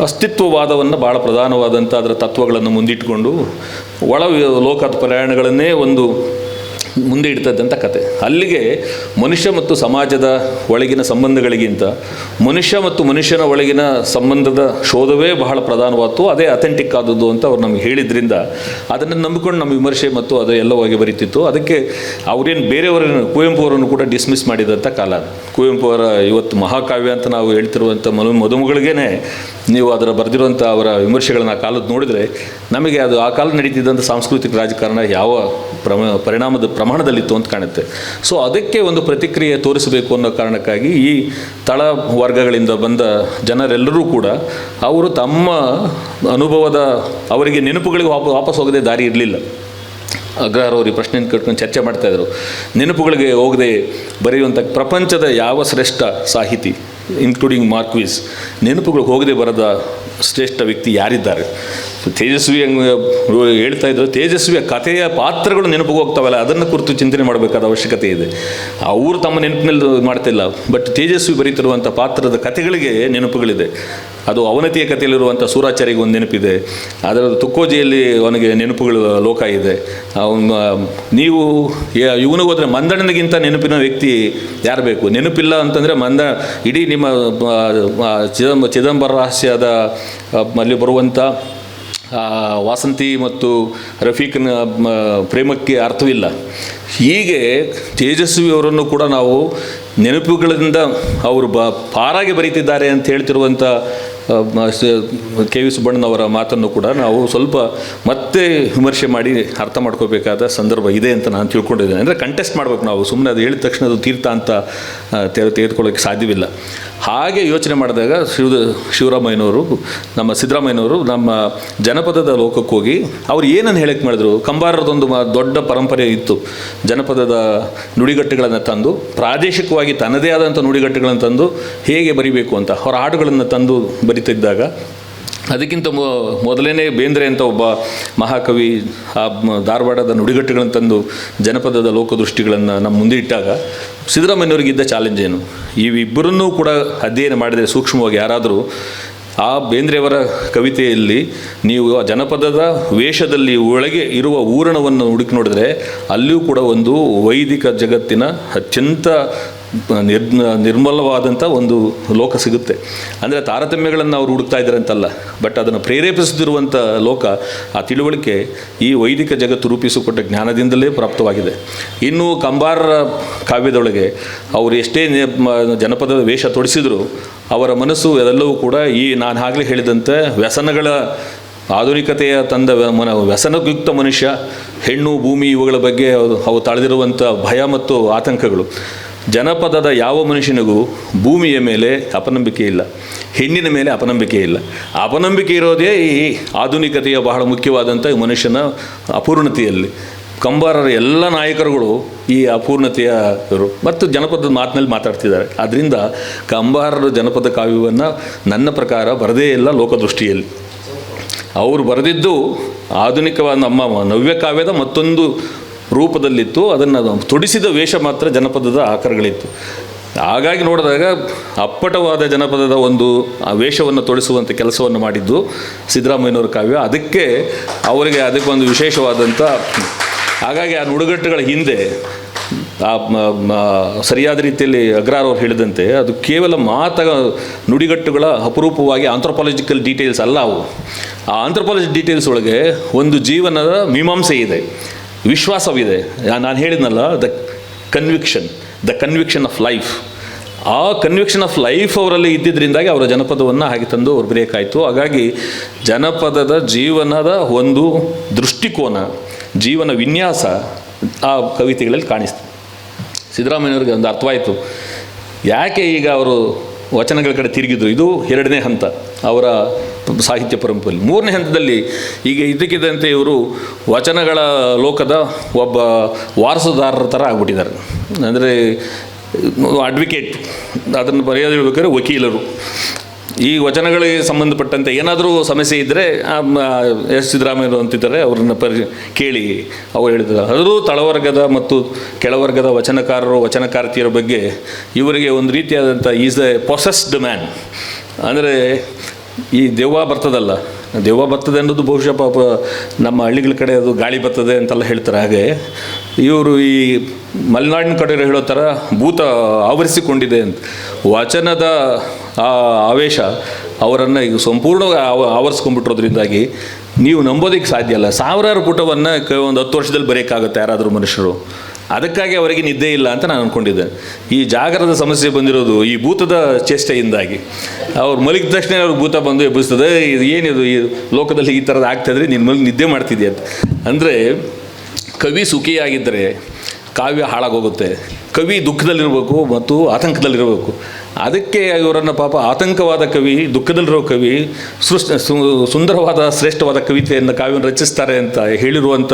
ಅಸ್ತಿತ್ವವಾದವನ್ನು ಭಾಳ ಪ್ರಧಾನವಾದಂಥ ಅದರ ತತ್ವಗಳನ್ನು ಮುಂದಿಟ್ಟುಕೊಂಡು ಒಳ ಲೋಕದ ಪ್ರಯಾಣಗಳನ್ನೇ ಒಂದು ಮುಂದೆ ಇಡ್ತದಂಥ ಕತೆ. ಅಲ್ಲಿಗೆ ಮನುಷ್ಯ ಮತ್ತು ಸಮಾಜದ ಒಳಗಿನ ಸಂಬಂಧಗಳಿಗಿಂತ ಮನುಷ್ಯ ಮತ್ತು ಮನುಷ್ಯನ ಒಳಗಿನ ಸಂಬಂಧದ ಶೋಧವೇ ಬಹಳ ಪ್ರಧಾನವಾದ್ದು. ಅದೇ ಅಥೆಂಟಿಕ್ ಆದದ್ದು ಅಂತ ಅವ್ರು ನಮ್ಗೆ ಹೇಳಿದ್ರಿಂದ ಅದನ್ನು ನಂಬಿಕೊಂಡು ನಮ್ಮ ವಿಮರ್ಶೆ ಮತ್ತು ಅದು ಎಲ್ಲವಾಗಿ ಬರೀತಿತ್ತು. ಅದಕ್ಕೆ ಅವರೇನು ಬೇರೆಯವರನ್ನು ಕುವೆಂಪು ಅವರನ್ನು ಕೂಡ ಡಿಸ್ಮಿಸ್ ಮಾಡಿದಂಥ ಕಾಲ. ಕುವೆಂಪು ಅವರ ಇವತ್ತು ಮಹಾಕಾವ್ಯ ಅಂತ ನಾವು ಹೇಳ್ತಿರುವಂಥ ಮನು ಮದುಮಗಳಿಗೇ ನೀವು ಅದರ ಬರೆದಿರುವಂಥ ಅವರ ವಿಮರ್ಶೆಗಳನ್ನು ಆ ಕಾಲದ ನೋಡಿದರೆ ನಮಗೆ ಅದು ಆ ಕಾಲ ನಡೀತಿದ್ದಂಥ ಸಾಂಸ್ಕೃತಿಕ ರಾಜಕಾರಣ ಯಾವ ಪ್ರಮ, ಪರಿಣಾಮದ ಪ್ರಮಾಣದಲ್ಲಿತ್ತು ಅಂತ ಕಾಣುತ್ತೆ. ಸೊ ಅದಕ್ಕೆ ಒಂದು ಪ್ರತಿಕ್ರಿಯೆ ತೋರಿಸಬೇಕು ಅನ್ನೋ ಕಾರಣಕ್ಕಾಗಿ ಈ ತಳ ವರ್ಗಗಳಿಂದ ಬಂದ ಜನರೆಲ್ಲರೂ ಕೂಡ ಅವರು ತಮ್ಮ ಅನುಭವದ ಅವರಿಗೆ ನೆನಪುಗಳಿಗೆ ವಾಪ, ವಾಪಸ್ ಹೋಗದೆ ದಾರಿ ಇರಲಿಲ್ಲ. ಅಗ್ರಹಾರ ಅವರು ಈ ಪ್ರಶ್ನೆಯನ್ನು ಕಟ್ಕೊಂಡು ಚರ್ಚೆ ಮಾಡ್ತಾಯಿದ್ರು ನೆನಪುಗಳಿಗೆ ಹೋಗದೆ ಬರೆಯುವಂಥ ಪ್ರಪಂಚದ ಯಾವ ಶ್ರೇಷ್ಠ ಸಾಹಿತಿ ಇನ್ಕ್ಲೂಡಿಂಗ್ ಮಾರ್ಕ್ವಿಸ್ ನೆನಪುಗಳು ಹೋಗದೆ ಬರದ ಶ್ರೇಷ್ಠ ವ್ಯಕ್ತಿ ಯಾರಿದ್ದಾರೆ? ತೇಜಸ್ವಿ ಹೇಳ್ತಾ ಇದ್ರು, ತೇಜಸ್ವಿಯ ಕಥೆಯ ಪಾತ್ರಗಳು ನೆನಪು ಹೋಗ್ತಾವಲ್ಲ, ಅದನ್ನು ಕುರಿತು ಚಿಂತನೆ ಮಾಡಬೇಕಾದ ಅವಶ್ಯಕತೆ ಇದೆ. ಅವರು ತಮ್ಮ ನೆನಪಿನಲ್ಲಿ ಮಾಡ್ತಿಲ್ಲ ಬಟ್ ತೇಜಸ್ವಿ ಬರೀತಿರುವಂಥ ಪಾತ್ರದ ಕಥೆಗಳಿಗೆ ನೆನಪುಗಳಿದೆ. ಅದು ಅವನತಿಯ ಕಥೆಯಲ್ಲಿರುವಂಥ ಸೂರಾಚಾರಿಗೆ ಒಂದು ನೆನಪಿದೆ. ಅದರ ತುಕ್ಕೋಜಿಯಲ್ಲಿ ಅವನಿಗೆ ನೆನಪುಗಳು ಲೋಕ ಇದೆ. ಅವನ ನೀವು ಇವನಿಗೆ ಹೋದರೆ ಮಂದಣ್ಣನಿಗಿಂತ ನೆನಪಿನ ವ್ಯಕ್ತಿ ಯಾರು ಬೇಕು? ನೆನಪಿಲ್ಲ ಅಂತಂದರೆ ಮಂದ, ಇಡೀ ಚಿದಂಬ, ಚಿದಂಬರ ರಹಸ್ಯದ ಅಲ್ಲಿ ಬರುವಂಥ ವಾಸಂತಿ ಮತ್ತು ರಫೀಕ್ನ ಪ್ರೇಮಕ್ಕೆ ಅರ್ಥವಿಲ್ಲ. ಹೀಗೆ ತೇಜಸ್ವಿ ಅವರನ್ನು ಕೂಡ ನಾವು ನೆನಪುಗಳಿಂದ ಅವರು ಬ, ಪಾರಾಗಿ ಬರೀತಿದ್ದಾರೆ ಅಂತ ಹೇಳ್ತಿರುವಂಥ ಕೆ ವಿ ಸುಬ್ಬಣ್ಣನವರ ಮಾತನ್ನು ಕೂಡ ನಾವು ಸ್ವಲ್ಪ ಮತ್ತೆ ವಿಮರ್ಶೆ ಮಾಡಿ ಅರ್ಥ ಮಾಡ್ಕೋಬೇಕಾದ ಸಂದರ್ಭ ಇದೆ ಅಂತ ನಾನು ತಿಳ್ಕೊಂಡಿದ್ದೇನೆ. ಅಂದರೆ ಕಂಟೆಸ್ಟ್ ಮಾಡಬೇಕು ನಾವು. ಸುಮ್ಮನೆ ಅದು ಹೇಳಿದ ತಕ್ಷಣ ಅದು ತೀರ್ಥ ಅಂತ ತೆಗೆದುಕೊಳ್ಳೋಕ್ಕೆ ಸಾಧ್ಯವಿಲ್ಲ. ಹಾಗೆ ಯೋಚನೆ ಮಾಡಿದಾಗ ಶಿವ ಶಿವರಾಮಯ್ಯನವರು, ನಮ್ಮ ಸಿದ್ದರಾಮಯ್ಯನವರು ನಮ್ಮ ಜನಪದದ ಲೋಕಕ್ಕೆ ಹೋಗಿ ಅವ್ರು ಏನನ್ನು ಹೇಳಕ್ಕೆ ಮಾಡಿದ್ರು? ಕಂಬಾರದೊಂದು ದೊಡ್ಡ ಪರಂಪರೆ ಇತ್ತು. ಜನಪದದ ನುಡಿಗಟ್ಟುಗಳನ್ನು ತಂದು, ಪ್ರಾದೇಶಿಕವಾಗಿ ತನ್ನದೇ ಆದಂಥ ನುಡಿಗಟ್ಟುಗಳನ್ನು ತಂದು ಹೇಗೆ ಬರಿಬೇಕು ಅಂತ, ಅವರ ಹಾಡುಗಳನ್ನು ತಂದು ಬರಿತಿದ್ದಾಗ ಅದಕ್ಕಿಂತ ಮೊದಲನೇ ಬೇಂದ್ರೆ ಅಂತ ಒಬ್ಬ ಮಹಾಕವಿ ಆ ಧಾರವಾಡದ ನುಡಿಗಟ್ಟುಗಳನ್ನು ತಂದು ಜನಪದದ ಲೋಕದೃಷ್ಟಿಗಳನ್ನು ನಮ್ಮ ಮುಂದೆ ಇಟ್ಟಾಗ ಸಿದ್ದರಾಮಯ್ಯನವರಿಗಿದ್ದ ಚಾಲೆಂಜ್ ಏನು? ಇವಿಬ್ಬರನ್ನೂ ಕೂಡ ಅಧ್ಯಯನ ಮಾಡಿದರೆ ಸೂಕ್ಷ್ಮವಾಗಿ ಯಾರಾದರೂ ಆ ಬೇಂದ್ರೆಯವರ ಕವಿತೆಯಲ್ಲಿ ನೀವು ಆ ಜನಪದದ ವೇಷದಲ್ಲಿ ಒಳಗೆ ಇರುವ ಊರಣವನ್ನು ಹುಡುಕಿ ನೋಡಿದ್ರೆ ಅಲ್ಲಿಯೂ ಕೂಡ ಒಂದು ವೈದಿಕ ಜಗತ್ತಿನ ಅತ್ಯಂತ ನಿರ್ ನಿರ್ಮಲವಾದಂಥ ಒಂದು ಲೋಕ ಸಿಗುತ್ತೆ. ಅಂದರೆ ತಾರತಮ್ಯಗಳನ್ನು ಅವರು ಹುಡುಕ್ತಾ ಇದ್ದಾರೆ ಅಂತಲ್ಲ ಬಟ್ ಅದನ್ನು ಪ್ರೇರೇಪಿಸುತ್ತಿರುವಂಥ ಲೋಕ ಆ ತಿಳುವಳಿಕೆ ಈ ವೈದಿಕ ಜಗತ್ತು ರೂಪಿಸಿಕೊಟ್ಟ ಜ್ಞಾನದಿಂದಲೇ ಪ್ರಾಪ್ತವಾಗಿದೆ. ಇನ್ನು ಕಂಬಾರರ ಕಾವ್ಯದೊಳಗೆ ಅವರು ಎಷ್ಟೇ ಜನಪದ ವೇಷ ತೊಡಿಸಿದರೂ, ಅವರ ಮನಸ್ಸು ಎಲ್ಲವೂ ಕೂಡ ಈ ನಾನು ಆಗಲೇ ಹೇಳಿದಂತೆ ವ್ಯಸನಗಳ ಆಧುನಿಕತೆಯ ತಂದ ಮನ, ವ್ಯಸನಯುಕ್ತ ಮನುಷ್ಯ, ಹೆಣ್ಣು, ಭೂಮಿ ಇವುಗಳ ಬಗ್ಗೆ ಅವು ತಳೆದಿರುವಂಥ ಭಯ ಮತ್ತು ಆತಂಕಗಳು. ಜನಪದದ ಯಾವ ಮನುಷ್ಯನಿಗೂ ಭೂಮಿಯ ಮೇಲೆ ಅಪನಂಬಿಕೆ ಇಲ್ಲ. ಹೆಣ್ಣಿನ ಮೇಲೆ ಅಪನಂಬಿಕೆ ಇಲ್ಲ. ಅಪನಂಬಿಕೆ ಇರೋದೇ ಈ ಆಧುನಿಕತೆಯ ಬಹಳ ಮುಖ್ಯವಾದಂಥ ಮನುಷ್ಯನ ಅಪೂರ್ಣತೆಯಲ್ಲಿ. ಕಂಬಾರರ ಎಲ್ಲ ನಾಯಕರುಗಳು ಈ ಅಪೂರ್ಣತೆಯ ಮತ್ತು ಜನಪದದ ಮಾತಿನಲ್ಲಿ ಮಾತಾಡ್ತಿದ್ದಾರೆ. ಆದ್ದರಿಂದ ಕಂಬಾರರ ಜನಪದ ಕಾವ್ಯವನ್ನು ನನ್ನ ಪ್ರಕಾರ ಬರದೇ ಇಲ್ಲ ಲೋಕದೃಷ್ಟಿಯಲ್ಲಿ. ಅವರು ಬರೆದಿದ್ದು ಆಧುನಿಕವಾದ ನಮ್ಮ ನವ್ಯ ಕಾವ್ಯದ ಮತ್ತೊಂದು ರೂಪದಲ್ಲಿತ್ತು, ಅದನ್ನು ತೊಡಿಸಿದ ವೇಷ ಮಾತ್ರ ಜನಪದದ ಆಕಾರಗಳಿತ್ತು. ಹಾಗಾಗಿ ನೋಡಿದಾಗ ಅಪ್ಪಟವಾದ ಜನಪದದ ಒಂದು, ಆ ವೇಷವನ್ನು ತೊಡಿಸುವಂಥ ಕೆಲಸವನ್ನು ಮಾಡಿದ್ದು ಸಿದ್ದರಾಮಯ್ಯನವರ ಕಾವ್ಯ. ಅದಕ್ಕೆ ಅವರಿಗೆ ಅದಕ್ಕೊಂದು ವಿಶೇಷವಾದಂಥ ಹಾಗಾಗಿ ಆ ನುಡುಗಟ್ಟುಗಳ ಹಿಂದೆ, ಆ ಸರಿಯಾದ ರೀತಿಯಲ್ಲಿ ಅಗ್ರಾರ್ ಅವರು ಹೇಳಿದಂತೆ, ಅದು ಕೇವಲ ಮಾತ ನುಡಿಗಟ್ಟುಗಳ ಅಪರೂಪವಾಗಿ ಆಂಥ್ರೋಪಾಲಜಿಕಲ್ ಡೀಟೇಲ್ಸ್ ಅಲ್ಲ ಅವು. ಆ ಆಂಥ್ರೋಪಾಲಜಿ ಡೀಟೇಲ್ಸ್ ಒಳಗೆ ಒಂದು ಜೀವನದ ಮೀಮಾಂಸೆ ಇದೆ. ವಿಶ್ವಾಸವಿದೆ. ನಾನು ಹೇಳಿದ್ನಲ್ಲ the conviction the conviction of life ಆ ಕನ್ವಿಕ್ಷನ್ ಆಫ್ ಲೈಫ್ ಅವರಲ್ಲಿ ಇದ್ದಿದ್ದರಿಂದಾಗಿ ಅವರ ಜನಪದವನ್ನು ಹಾಗೆ ತಂದು ಅವ್ರು ಬರೆಯೋಕ್ಕಾಯಿತು. ಹಾಗಾಗಿ ಜನಪದದ ಜೀವನದ ಒಂದು ದೃಷ್ಟಿಕೋನ, ಜೀವನ ವಿನ್ಯಾಸ ಆ ಕವಿತೆಗಳಲ್ಲಿ ಕಾಣಿಸ್ತು. ಸಿದ್ದರಾಮಯ್ಯವ್ರಿಗೆ ಒಂದು ಅರ್ಥವಾಯಿತು. ಯಾಕೆ ಈಗ ಅವರು ವಚನಗಳ ಕಡೆ ತಿರುಗಿದ್ರು? ಇದು ಎರಡನೇ ಹಂತ. ಅವರ ಸಾಹಿತ್ಯ ಪರಂಪರೆಯಲ್ಲಿ. ಮೂರನೇ ಹಂತದಲ್ಲಿ ಈಗ ಇದಕ್ಕಿದ್ದಂತೆ ಇವರು ವಚನಗಳ ಲೋಕದ ಒಬ್ಬ ವಾರಸುದಾರರ ಥರ ಆಗ್ಬಿಟ್ಟಿದ್ದಾರೆ. ಅಂದರೆ ಅಡ್ವಿಕೇಟ್, ಅದನ್ನು ಬರೆಯೋದು ಹೇಳ್ಬೇಕಾದ್ರೆ ವಕೀಲರು. ಈ ವಚನಗಳಿಗೆ ಸಂಬಂಧಪಟ್ಟಂತೆ ಏನಾದರೂ ಸಮಸ್ಯೆ ಇದ್ದರೆ ಎಸ್. ಸಿದ್ದರಾಮಯ್ಯರು ಅಂತಿದ್ದಾರೆ, ಅವ್ರನ್ನ ಪರಿ, ಕೇಳಿ ಅವರು ಹೇಳಿದ್ದಾರೆ. ಅದು ತಳವರ್ಗದ ಮತ್ತು ಕೆಳವರ್ಗದ ವಚನಕಾರರು, ವಚನಕಾರ್ತಿಯರ ಬಗ್ಗೆ ಇವರಿಗೆ ಒಂದು ರೀತಿಯಾದಂಥ ಈಸ್ ಎ ಪೊಸೆಸ್ಡ್ ಮ್ಯಾನ್ ಅಂದರೆ ಈ ದೆವ್ವ ಬರ್ತದಲ್ಲ, ದೆವ್ವ ಬರ್ತದೆ ಅನ್ನೋದು ಬಹುಶಃ ಪಾಪ ನಮ್ಮ ಹಳ್ಳಿಗಳ ಕಡೆ ಅದು ಗಾಳಿ ಬರ್ತದೆ ಅಂತೆಲ್ಲ ಹೇಳ್ತಾರೆ. ಹಾಗೆ ಇವರು ಈ ಮಲೆನಾಡಿನ ಕಡೆ ಹೇಳೋ ಥರ ಭೂತ ಆವರಿಸಿಕೊಂಡಿದೆ ಅಂತ. ವಚನದ ಆ ಆವೇಶ ಅವರನ್ನು ಈಗ ಸಂಪೂರ್ಣವಾಗಿ ಆವ, ಆವರಿಸ್ಕೊಂಡ್ಬಿಟ್ಟಿರೋದ್ರಿಂದಾಗಿ ನೀವು ನಂಬೋದಕ್ಕೆ ಸಾಧ್ಯ ಅಲ್ಲ ಸಾವಿರಾರು ಪುಟವನ್ನು ಒಂದು ಹತ್ತು ವರ್ಷದಲ್ಲಿ ಬರೆಯೋಕ್ಕಾಗುತ್ತೆ ಯಾರಾದರೂ ಮನುಷ್ಯರು. ಅದಕ್ಕಾಗಿ ಅವರಿಗೆ ನಿದ್ದೆ ಇಲ್ಲ ಅಂತ ನಾನು ಅಂದ್ಕೊಂಡಿದ್ದೆ ಈ ಜಾಗರದ ಸಮಸ್ಯೆ ಬಂದಿರೋದು ಈ ಭೂತದ ಚೇಷ್ಟೆಯಿಂದಾಗಿ. ಅವ್ರು ಮಲಗಿದ ತಕ್ಷಣ ಅವ್ರಿಗೆ ಭೂತ ಬಂದು ಎಬ್ಬಿಸ್ತದೆ, ಇದು ಏನಿದು, ಈ ಲೋಕದಲ್ಲಿ ಈ ಥರದ ಆಗ್ತಾಯಿದ್ರೆ ನಿನ್ನ ಮಲಗಿ ನಿದ್ದೆ ಮಾಡ್ತಿದ್ಯಾ ಅಂತ. ಅಂದರೆ ಕವಿ ಸುಖಿಯಾಗಿದ್ದರೆ ಕಾವ್ಯ ಹಾಳಾಗೋಗುತ್ತೆ. ಕವಿ ದುಃಖದಲ್ಲಿರಬೇಕು ಮತ್ತು ಆತಂಕದಲ್ಲಿರಬೇಕು. ಅದಕ್ಕೆ ಇವರನ್ನು ಪಾಪ ಆತಂಕವಾದ ಕವಿ ದುಃಖದಲ್ಲಿರೋ ಕವಿ, ಸೃಷ್ಟ ಸುಂದರವಾದ, ಶ್ರೇಷ್ಠವಾದ ಕವಿತೆಯನ್ನು ಕಾವ್ಯವನ್ನು ರಚಿಸ್ತಾರೆ ಅಂತ ಹೇಳಿರುವಂಥ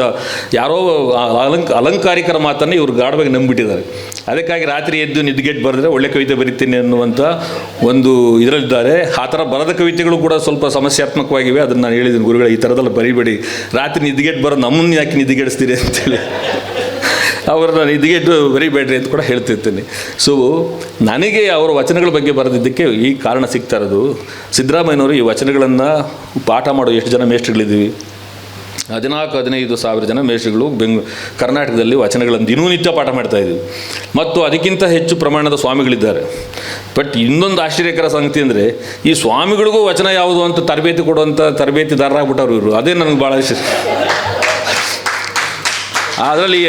ಯಾರೋ ಅಲಂಕ, ಅಲಂಕಾರಿಕರ ಮಾತನ್ನು ಇವರು ಗಾಢವಾಗಿ ನಂಬಿಟ್ಟಿದ್ದಾರೆ. ಅದಕ್ಕಾಗಿ ರಾತ್ರಿ ಎದ್ದು ನಿದ್ಗೆಟ್ ಬರೆದ್ರೆ ಒಳ್ಳೆ ಕವಿತೆ ಬರೀತೀನಿ ಅನ್ನುವಂಥ ಒಂದು ಇದರಲ್ಲಿದ್ದಾರೆ. ಆ ಥರ ಬರದ ಕವಿತೆಗಳು ಕೂಡ ಸ್ವಲ್ಪ ಸಮಸ್ಯಾತ್ಮಕವಾಗಿವೆ. ಅದನ್ನು ನಾನು ಹೇಳಿದ್ದೀನಿ, ಗುರುಗಳ, ಈ ಥರದೆಲ್ಲ ಬರಿಬೇಡಿ. ರಾತ್ರಿ ನಿದ್ಗೆಟ್ ಬರೋ ನಮ್ಮನ್ನು ಯಾಕೆ ನಿದ್ಗೆಡಿಸ್ತೀರಿ ಅಂತೇಳಿ. ಅವರನ್ನ ವೆರಿ ಬರಿಬೇಡ್ರಿ ಅಂತ ಕೂಡ ಹೇಳ್ತಿರ್ತೀನಿ. ಸೊ ನನಗೆ ಅವರ ವಚನಗಳ ಬಗ್ಗೆ ಬರೆದಿದ್ದಕ್ಕೆ ಈ ಕಾರಣ ಸಿಗ್ತಾ ಇರೋದು, ಸಿದ್ದರಾಮಯ್ಯನವರು ಈ ವಚನಗಳನ್ನು ಪಾಠ ಮಾಡೋ ಎಷ್ಟು ಜನ ಮೇಷ್ಟ್ರುಗಳಿದ್ದೀವಿ? ಹದಿನಾಲ್ಕು, ಹದಿನೈದು ಸಾವಿರ ಜನ ಮೇಷ್ಟ್ರುಗಳು ಬೆಂಗ್, ಕರ್ನಾಟಕದಲ್ಲಿ ವಚನಗಳನ್ನು ದಿನನಿತ್ಯ ಪಾಠ ಮಾಡ್ತಾ ಇದ್ದೀವಿ. ಮತ್ತು ಅದಕ್ಕಿಂತ ಹೆಚ್ಚು ಪ್ರಮಾಣದ ಸ್ವಾಮಿಗಳಿದ್ದಾರೆ. ಬಟ್ ಇನ್ನೊಂದು ಆಶ್ಚರ್ಯಕರ ಸಂಗತಿ ಅಂದರೆ, ಈ ಸ್ವಾಮಿಗಳಿಗೂ ವಚನ ಯಾವುದು ಅಂತ ತರಬೇತಿ ಕೊಡುವಂಥ ತರಬೇತಿದಾರರಾಗ್ಬಿಟ್ಟವ್ರು ಇವರು. ಅದೇ ನನಗೆ ಭಾಳ ಇಷ್ಟ. ಅದರಲ್ಲಿ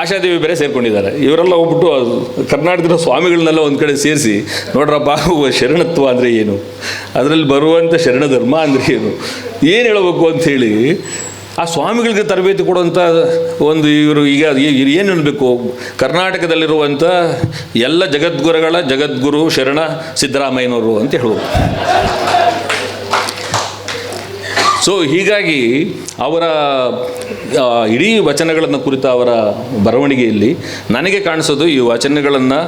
ಆಶಾದೇವಿ ಬೇರೆ ಸೇರ್ಕೊಂಡಿದ್ದಾರೆ. ಇವರೆಲ್ಲ ಹೋಗ್ಬಿಟ್ಟು ಕರ್ನಾಟಕದ ಸ್ವಾಮಿಗಳನ್ನೆಲ್ಲ ಒಂದು ಕಡೆ ಸೇರಿಸಿ, ನೋಡ್ರಪ್ಪ ಶರಣತ್ವ ಅಂದರೆ ಏನು? ಅದರಲ್ಲಿ ಬರುವಂಥ ಶರಣ ಧರ್ಮ ಅಂದರೆ ಏನು? ಏನು ಹೇಳಬೇಕು ಅಂಥೇಳಿ ಆ ಸ್ವಾಮಿಗಳಿಗೆ ತರಬೇತಿ ಕೊಡುವಂಥ ಒಂದು ಇವರು ಈಗ ಇವ್ರು ಏನು ಹೇಳಬೇಕು? ಕರ್ನಾಟಕದಲ್ಲಿರುವಂಥ ಎಲ್ಲ ಜಗದ್ಗುರುಗಳ ಜಗದ್ಗುರು ಶರಣ ಸಿದ್ದರಾಮಯ್ಯನವರು ಅಂತ ಹೇಳ್ಬೋದು ಸೊ ಹೀಗಾಗಿ ಅವರ ಇಡೀ ವಚನಗಳನ್ನು ಕುರಿತ ಅವರ ಬರವಣಿಗೆಯಲ್ಲಿ ನನಗೆ ಕಾಣಿಸೋದು ಈ ವಚನಗಳನ್ನು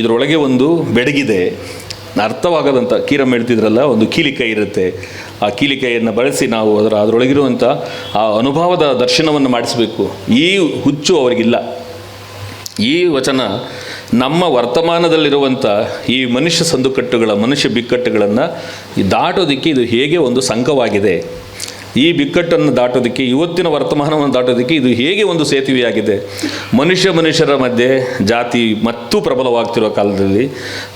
ಇದರೊಳಗೆ ಒಂದು ಬೆಡಗಿದೆ. ಅರ್ಥವಾಗದಂಥ ಕೀರಮ್ಮ ಹೇಳ್ತಿದ್ರಲ್ಲ, ಒಂದು ಕೀಲಿಕೈ ಇರುತ್ತೆ. ಆ ಕೀಲಿಕೈಯನ್ನು ಬಳಸಿ ನಾವು ಅದರ ಅದರೊಳಗಿರುವಂಥ ಆ ಅನುಭವದ ದರ್ಶನವನ್ನು ಮಾಡಿಸಬೇಕು. ಈ ಹುಚ್ಚು ಅವರಿಗಿಲ್ಲ. ಈ ವಚನ ನಮ್ಮ ವರ್ತಮಾನದಲ್ಲಿರುವಂಥ ಈ ಮನುಷ್ಯ ಸಂದುಕಟ್ಟುಗಳ, ಮನುಷ್ಯ ಬಿಕ್ಕಟ್ಟುಗಳನ್ನು ದಾಟೋದಕ್ಕೆ ಇದು ಹೇಗೆ ಒಂದು ಸಂಘವಾಗಿದೆ ಈ ಬಿಕ್ಕಟ್ಟನ್ನು ದಾಟೋದಕ್ಕೆ, ಇವತ್ತಿನ ವರ್ತಮಾನವನ್ನು ದಾಟೋದಕ್ಕೆ ಇದು ಹೇಗೆ ಒಂದು ಸೇತುವೆಯಾಗಿದೆ? ಮನುಷ್ಯ ಮನುಷ್ಯರ ಮಧ್ಯೆ ಜಾತಿ ಮತ್ತೂ ಪ್ರಬಲವಾಗ್ತಿರೋ ಕಾಲದಲ್ಲಿ,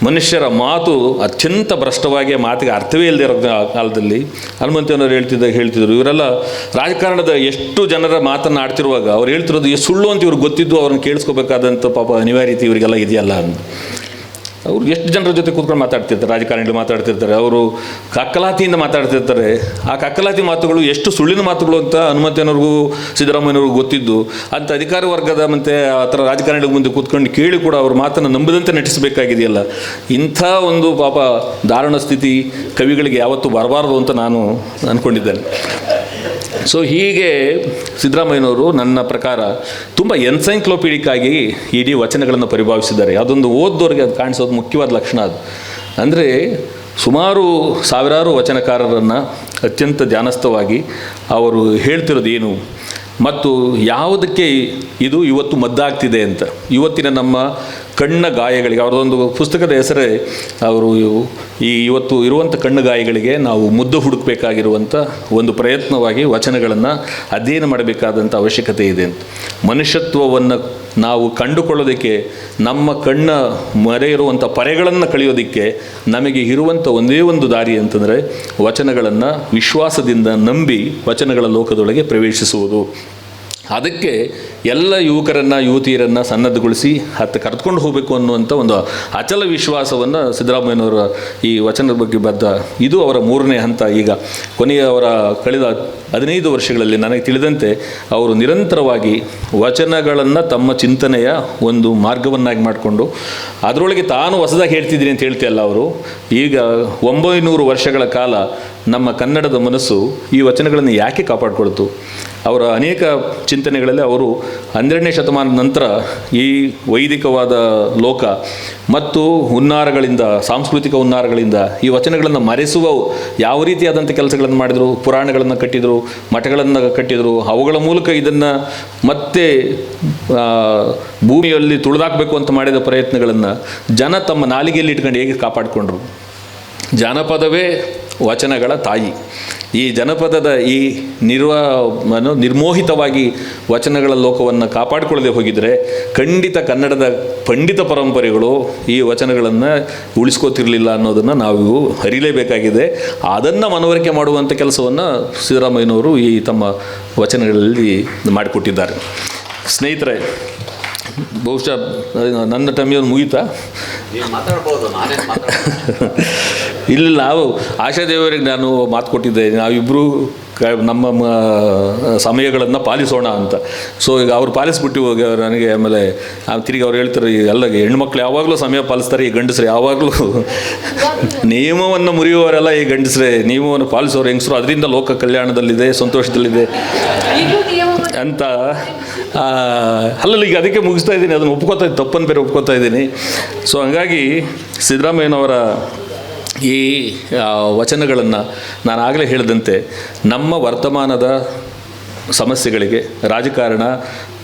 ಮನುಷ್ಯರ ಮಾತು ಅತ್ಯಂತ ಭ್ರಷ್ಟವಾಗಿ ಮಾತಿಗೆ ಅರ್ಥವೇ ಇಲ್ಲದೆ ಇರೋ ಕಾಲದಲ್ಲಿ ಹನುಮಂತನವರು ಹೇಳ್ತಿದ್ದ, ಹೇಳ್ತಿದ್ರು. ಇವರೆಲ್ಲ ರಾಜಕಾರಣದ ಎಷ್ಟು ಜನರ ಮಾತನ್ನು ಆಡ್ತಿರುವಾಗ ಅವ್ರು ಹೇಳ್ತಿರೋದು ಸುಳ್ಳು ಅಂತ ಇವ್ರಿಗೆ ಗೊತ್ತಿದ್ದು ಅವ್ರನ್ನ ಕೇಳಿಸ್ಕೋಬೇಕಾದಂಥ ಪಾಪ ಅನಿವಾರ್ಯತೆ ಇವರಿಗೆಲ್ಲ ಇದೆಯಲ್ಲ ಅಂತ. ಅವ್ರು ಎಷ್ಟು ಜನರ ಜೊತೆ ಕೂತ್ಕೊಂಡು ಮಾತಾಡ್ತಿರ್ತಾರೆ, ರಾಜಕಾರಣಿಗಳು ಮಾತಾಡ್ತಿರ್ತಾರೆ, ಅವರು ಕಕ್ಕಲಾತಿಯಿಂದ ಮಾತಾಡ್ತಿರ್ತಾರೆ. ಆ ಕಕ್ಕಲಾತಿ ಮಾತುಗಳು ಎಷ್ಟು ಸುಳ್ಳಿನ ಮಾತುಗಳು ಅಂತ ಹನುಮಂತನವ್ರಿಗೂ ಸಿದ್ದರಾಮಯ್ಯನವ್ರಿಗೂ ಗೊತ್ತಿದ್ದು, ಅಂತ ಅಧಿಕಾರ ವರ್ಗದ ಮತ್ತು ಆ ಥರ ರಾಜಕಾರಣಿಗಳ ಮುಂದೆ ಕೂತ್ಕೊಂಡು ಕೇಳಿ ಕೂಡ ಅವ್ರ ಮಾತನ್ನು ನಂಬದಂತೆ ನಟಿಸಬೇಕಾಗಿದೆಯಲ್ಲ. ಇಂಥ ಒಂದು ಪಾಪ ದಾರುಣ ಸ್ಥಿತಿ ಕವಿಗಳಿಗೆ ಯಾವತ್ತೂ ಬರಬಾರದು ಅಂತ ನಾನು ಅಂದ್ಕೊಂಡಿದ್ದೇನೆ ಸೊ ಹೀಗೆ ಸಿದ್ದರಾಮಯ್ಯನವರು ನನ್ನ ಪ್ರಕಾರ ತುಂಬ ಎನ್ಸೈಕ್ಲೋಪೀಡಿಕ್ ಆಗಿ ಇಡೀ ವಚನಗಳನ್ನು ಪರಿಭಾವಿಸಿದ್ದಾರೆ. ಅದೊಂದು ಓದ್ದೋರಿಗೆ ಅದು ಕಾಣಿಸೋದು ಮುಖ್ಯವಾದ ಲಕ್ಷಣ ಅದು. ಅಂದರೆ ಸುಮಾರು ಸಾವಿರಾರು ವಚನಕಾರರನ್ನು ಅತ್ಯಂತ ಧ್ಯಾನಸ್ಥವಾಗಿ ಅವರು ಹೇಳ್ತಿರೋದು ಏನು ಮತ್ತು ಯಾವುದಕ್ಕೆ ಇದು ಇವತ್ತು ಮದ್ದಾಗ್ತಿದೆ ಅಂತ. ಇವತ್ತಿನ ನಮ್ಮ ಕಣ್ಣ ಗಾಯಗಳಿಗೆ ಅವರದೊಂದು ಪುಸ್ತಕದ ಹೆಸರೇ, ಅವರು ಈ ಇವತ್ತು ಇರುವಂಥ ಕಣ್ಣು ಗಾಯಗಳಿಗೆ ನಾವು ಮುದ್ದು ಹುಡುಕಬೇಕಾಗಿರುವಂಥ ಒಂದು ಪ್ರಯತ್ನವಾಗಿ ವಚನಗಳನ್ನು ಅಧ್ಯಯನ ಮಾಡಬೇಕಾದಂಥ ಅವಶ್ಯಕತೆ ಇದೆ ಅಂತ. ಮನುಷ್ಯತ್ವವನ್ನು ನಾವು ಕಂಡುಕೊಳ್ಳೋದಕ್ಕೆ, ನಮ್ಮ ಕಣ್ಣ ಮರೆ ಇರುವಂಥ ಪರೆಗಳನ್ನು ಕಳೆಯೋದಕ್ಕೆ ನಮಗೆ ಇರುವಂಥ ಒಂದೇ ಒಂದು ದಾರಿ ಅಂತಂದರೆ, ವಚನಗಳನ್ನು ವಿಶ್ವಾಸದಿಂದ ನಂಬಿ ವಚನಗಳ ಲೋಕದೊಳಗೆ ಪ್ರವೇಶಿಸುವುದು. ಅದಕ್ಕೆ ಎಲ್ಲ ಯುವಕರನ್ನು, ಯುವತಿಯರನ್ನು ಸನ್ನದ್ಧಗೊಳಿಸಿ ಹತ್ತು ಕರೆದುಕೊಂಡು ಹೋಗಬೇಕು ಅನ್ನುವಂಥ ಒಂದು ಅಚಲ ವಿಶ್ವಾಸವನ್ನು ಸಿದ್ದರಾಮಯ್ಯನವರ ಈ ವಚನದ ಬಗ್ಗೆ ಬದ್ದ ಇದು ಅವರ ಮೂರನೇ ಹಂತ. ಈಗ ಕೊನೆಯ ಅವರ ಕಳೆದ ಹದಿನೈದು ವರ್ಷಗಳಲ್ಲಿ ನನಗೆ ತಿಳಿದಂತೆ ಅವರು ನಿರಂತರವಾಗಿ ವಚನಗಳನ್ನು ತಮ್ಮ ಚಿಂತನೆಯ ಒಂದು ಮಾರ್ಗವನ್ನಾಗಿ ಮಾಡಿಕೊಂಡು, ಅದರೊಳಗೆ ತಾನು ಹೊಸದಾಗಿ ಹೇಳ್ತಿದ್ದೀನಿ ಅಂತ ಹೇಳ್ತಿಯಲ್ಲ ಅವರು, ಈಗ ಒಂಬೈನೂರು ವರ್ಷಗಳ ಕಾಲ ನಮ್ಮ ಕನ್ನಡದ ಮನಸ್ಸು ಈ ವಚನಗಳನ್ನು ಯಾಕೆ ಕಾಪಾಡಿಕೊಳ್ತು? ಅವರ ಅನೇಕ ಚಿಂತನೆಗಳಲ್ಲಿ ಅವರು ಹನ್ನೆರಡನೇ ಶತಮಾನದ ನಂತರ ಈ ವೈದಿಕವಾದ ಲೋಕ ಮತ್ತು ಹುನ್ನಾರಗಳಿಂದ, ಸಾಂಸ್ಕೃತಿಕ ಹುನ್ನಾರಗಳಿಂದ ಈ ವಚನಗಳನ್ನು ಮರೆಸುವ ಯಾವ ರೀತಿಯಾದಂಥ ಕೆಲಸಗಳನ್ನು ಮಾಡಿದರು? ಪುರಾಣಗಳನ್ನು ಕಟ್ಟಿದರು, ಮಠಗಳನ್ನು ಕಟ್ಟಿದರು, ಅವುಗಳ ಮೂಲಕ ಇದನ್ನು ಮತ್ತೆ ಭೂಮಿಯಲ್ಲಿ ತುಳಿದಾಕಬೇಕು ಅಂತ ಮಾಡಿದ ಪ್ರಯತ್ನಗಳನ್ನು ಜನ ತಮ್ಮ ನಾಲಿಗೆಯಲ್ಲಿ ಇಟ್ಕೊಂಡು ಹೇಗೆ ಕಾಪಾಡಿಕೊಂಡ್ರು? ಜಾನಪದವೇ ವಚನಗಳ ತಾಯಿ. ಈ ಜನಪದದ ಈ ನಿರ್ವ ನಿರ್ಮೋಹಿತವಾಗಿ ವಚನಗಳ ಲೋಕವನ್ನು ಕಾಪಾಡಿಕೊಳ್ಳದೆ ಹೋಗಿದರೆ ಖಂಡಿತ ಕನ್ನಡದ ಪಂಡಿತ ಪರಂಪರೆಗಳು ಈ ವಚನಗಳನ್ನು ಉಳಿಸ್ಕೋತಿರಲಿಲ್ಲ ಅನ್ನೋದನ್ನು ನಾವು ಅರಿಲೇಬೇಕಾಗಿದೆ. ಅದನ್ನು ಮನವರಿಕೆ ಮಾಡುವಂಥ ಕೆಲಸವನ್ನು ಸಿದ್ದರಾಮಯ್ಯನವರು ಈ ತಮ್ಮ ವಚನಗಳಲ್ಲಿ ಮಾಡಿಕೊಟ್ಟಿದ್ದಾರೆ. ಸ್ನೇಹಿತರೆ ಬಹುಶಃ ನನ್ನ ಟೈಮಿಗೆ ಮುಗೀತಾ? ಇಲ್ಲ ನಾವು ಆಶಾದೇವರಿಗೆ ನಾನು ಮಾತು ಕೊಟ್ಟಿದ್ದೆ ನಾವಿಬ್ಬರು ಕ ನಮ್ಮ ಸಮಯಗಳನ್ನು ಪಾಲಿಸೋಣ ಅಂತ. ಸೊ ಈಗ ಅವ್ರು ಪಾಲಿಸ್ಬಿಟ್ಟು ಹೋಗಿ ಅವ್ರು ನನಗೆ ಆಮೇಲೆ ಆ ತಿರುಗಿ ಅವ್ರು ಹೇಳ್ತಾರೆ ಈ ಎಲ್ಲ ಹೆಣ್ಮಕ್ಳು ಯಾವಾಗಲೂ ಸಮಯ ಪಾಲಿಸ್ತಾರೆ ಈ ಗಂಡಸ್ರೆ ಯಾವಾಗಲೂ. ನಿಯಮವನ್ನು ಮುರಿಯುವವರೆಲ್ಲ ಈ ಗಂಡಸ್ರೆ ನಿಯಮವನ್ನು ಪಾಲಿಸೋರು ಹೆಂಗಸರು. ಅದರಿಂದ ಲೋಕ ಕಲ್ಯಾಣದಲ್ಲಿದೆ ಸಂತೋಷದಲ್ಲಿದೆ. ಅಂತ. ಅಲ್ಲಲ್ಲ, ಈಗ ಅದಕ್ಕೆ ಮುಗಿಸ್ತಾ ಇದ್ದೀನಿ, ಅದನ್ನು ಒಪ್ಕೋತಾ ತಪ್ಪನ್ನು ಬೇರೆ ಒಪ್ಕೋತಾ ಇದ್ದೀನಿ. ಸೊ ಹಂಗಾಗಿ ಸಿದ್ದರಾಮಯ್ಯನವರ ಈ ವಚನಗಳನ್ನು ನಾನು ಆಗಲೇ ಹೇಳಿದಂತೆ, ನಮ್ಮ ವರ್ತಮಾನದ ಸಮಸ್ಯೆಗಳಿಗೆ ರಾಜಕಾರಣ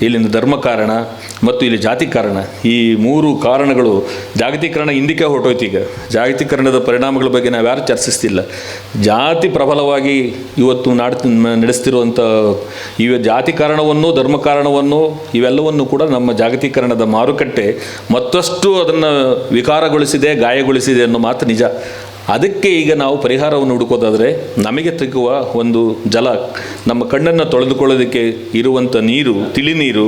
ಇಲ್ಲಿನ ಧರ್ಮ ಕಾರಣ ಮತ್ತು ಇಲ್ಲಿ ಜಾತಿ ಕಾರಣ, ಈ ಮೂರು ಕಾರಣಗಳು ಜಾಗತೀಕರಣ ಹಿಂದಕ್ಕೆ ಹೊರಟೋಯ್ತು ಈಗ. ಜಾಗತೀಕರಣದ ಪರಿಣಾಮಗಳ ಬಗ್ಗೆ ನಾವು ಯಾರು ಚರ್ಚಿಸ್ತಿಲ್ಲ. ಜಾತಿ ಪ್ರಬಲವಾಗಿ ಇವತ್ತು ನಾಡ್ ನಡೆಸ್ತಿರುವಂಥ ಇವ ಜಾತಿ ಕಾರಣವನ್ನು, ಧರ್ಮ ಕಾರಣವನ್ನು, ಇವೆಲ್ಲವನ್ನು ಕೂಡ ನಮ್ಮ ಜಾಗತೀಕರಣದ ಮಾರುಕಟ್ಟೆ ಮತ್ತಷ್ಟು ಅದನ್ನು ವಿಕಾರಗೊಳಿಸಿದೆ, ಗಾಯಗೊಳಿಸಿದೆ ಅನ್ನೋ ಮಾತು ನಿಜ. ಅದಕ್ಕೆ ಈಗ ನಾವು ಪರಿಹಾರವನ್ನು ಹುಡುಕೋದಾದರೆ ನಮಗೆ ಸಿಗುವ ಒಂದು ಜಲ, ನಮ್ಮ ಕಣ್ಣನ್ನು ತೊಳೆದುಕೊಳ್ಳೋದಕ್ಕೆ ಇರುವಂಥ ನೀರು ತಿಳಿ ನೀರು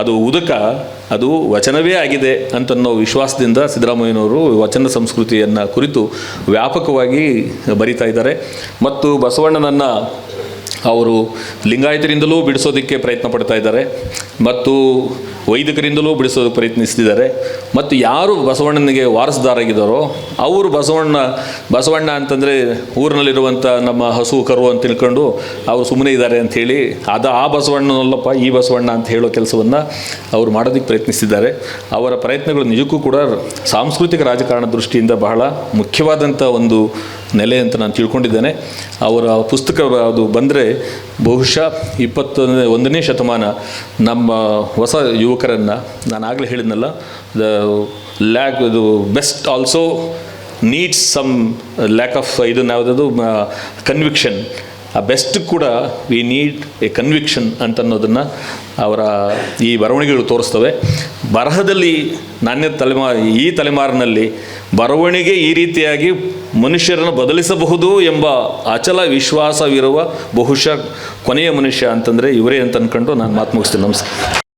ಅದು ಉದಕ, ಅದು ವಚನವೇ ಆಗಿದೆ ಅಂತನ್ನೋ ವಿಶ್ವಾಸದಿಂದ ಸಿದ್ದರಾಮಯ್ಯನವರು ವಚನ ಸಂಸ್ಕೃತಿಯನ್ನು ಕುರಿತು ವ್ಯಾಪಕವಾಗಿ ಬರಿತಾ ಇದ್ದಾರೆ. ಮತ್ತು ಬಸವಣ್ಣನನ್ನು ಅವರು ಲಿಂಗಾಯತರಿಂದಲೂ ಬಿಡಿಸೋದಕ್ಕೆ ಪ್ರಯತ್ನ ಪಡ್ತಾ ಇದ್ದಾರೆ ಮತ್ತು ವೈದಿಕರಿಂದಲೂ ಬಿಡಿಸೋದಕ್ಕೆ ಪ್ರಯತ್ನಿಸ್ತಿದ್ದಾರೆ. ಮತ್ತು ಯಾರು ಬಸವಣ್ಣನಿಗೆ ವಾರಸುದಾರಾಗಿದ್ದಾರೋ ಅವರು ಬಸವಣ್ಣ ಬಸವಣ್ಣ ಅಂತಂದರೆ ಊರಿನಲ್ಲಿರುವಂಥ ನಮ್ಮ ಹಸು ಕರು ಅಂತ ತಿಳ್ಕೊಂಡು ಅವರು ಸುಮ್ಮನೆ ಇದ್ದಾರೆ ಅಂಥೇಳಿ ಅದು ಆ ಬಸವಣ್ಣನಲ್ಲಪ್ಪ ಈ ಬಸವಣ್ಣ ಅಂತ ಹೇಳೋ ಕೆಲಸವನ್ನು ಅವರು ಮಾಡೋದಕ್ಕೆ ಪ್ರಯತ್ನಿಸ್ತಿದ್ದಾರೆ. ಅವರ ಪ್ರಯತ್ನಗಳು ನಿಜಕ್ಕೂ ಕೂಡ ಸಾಂಸ್ಕೃತಿಕ ರಾಜಕಾರಣ ದೃಷ್ಟಿಯಿಂದ ಬಹಳ ಮುಖ್ಯವಾದಂಥ ಒಂದು ನೆಲೆ ಅಂತ ನಾನು ತಿಳ್ಕೊಂಡಿದ್ದೇನೆ. ಅವರ ಪುಸ್ತಕ ಅದು ಬಂದರೆ ಬಹುಶಃ ಇಪ್ಪತ್ತೊಂದನೇ, ಒಂದನೇ ಶತಮಾನ ನಮ್ಮ ಹೊಸ ಯುವಕರನ್ನು ನಾನು ಆಗಲೇ ಹೇಳಿದ್ನಲ್ಲ, ದ ಲ್ಯಾಕ್, ಇದು best also needs some lack of ಇದನ್ನು ಯಾವುದದು ಕನ್ವಿಕ್ಷನ್. ಆ ಬೆಸ್ಟ್ ಕೂಡ ವಿ ನೀಡ್ ಎ ಕನ್ವಿಕ್ಷನ್ ಅಂತ ಅನ್ನೋದನ್ನು ಅವರ ಈ ಬರವಣಿಗೆಗಳು ತೋರಿಸ್ತವೆ. ಬರಹದಲ್ಲಿ ನಾಣ್ಯ ತಲೆಮಾ, ಈ ತಲೆಮಾರಿನಲ್ಲಿ ಬರವಣಿಗೆ ಈ ರೀತಿಯಾಗಿ ಮನುಷ್ಯರನ್ನು ಬದಲಿಸಬಹುದು ಎಂಬ ಅಚಲ ವಿಶ್ವಾಸವಿರುವ ಬಹುಶಃ ಕೊನೆಯ ಮನುಷ್ಯ ಅಂತಂದರೆ ಇವರೇ ಅಂತ ಅಂದ್ಕೊಂಡು ನಾನು ಮಾತು ಮುಗಿಸ್ತೀನಿ. ನಮಸ್ಕಾರ.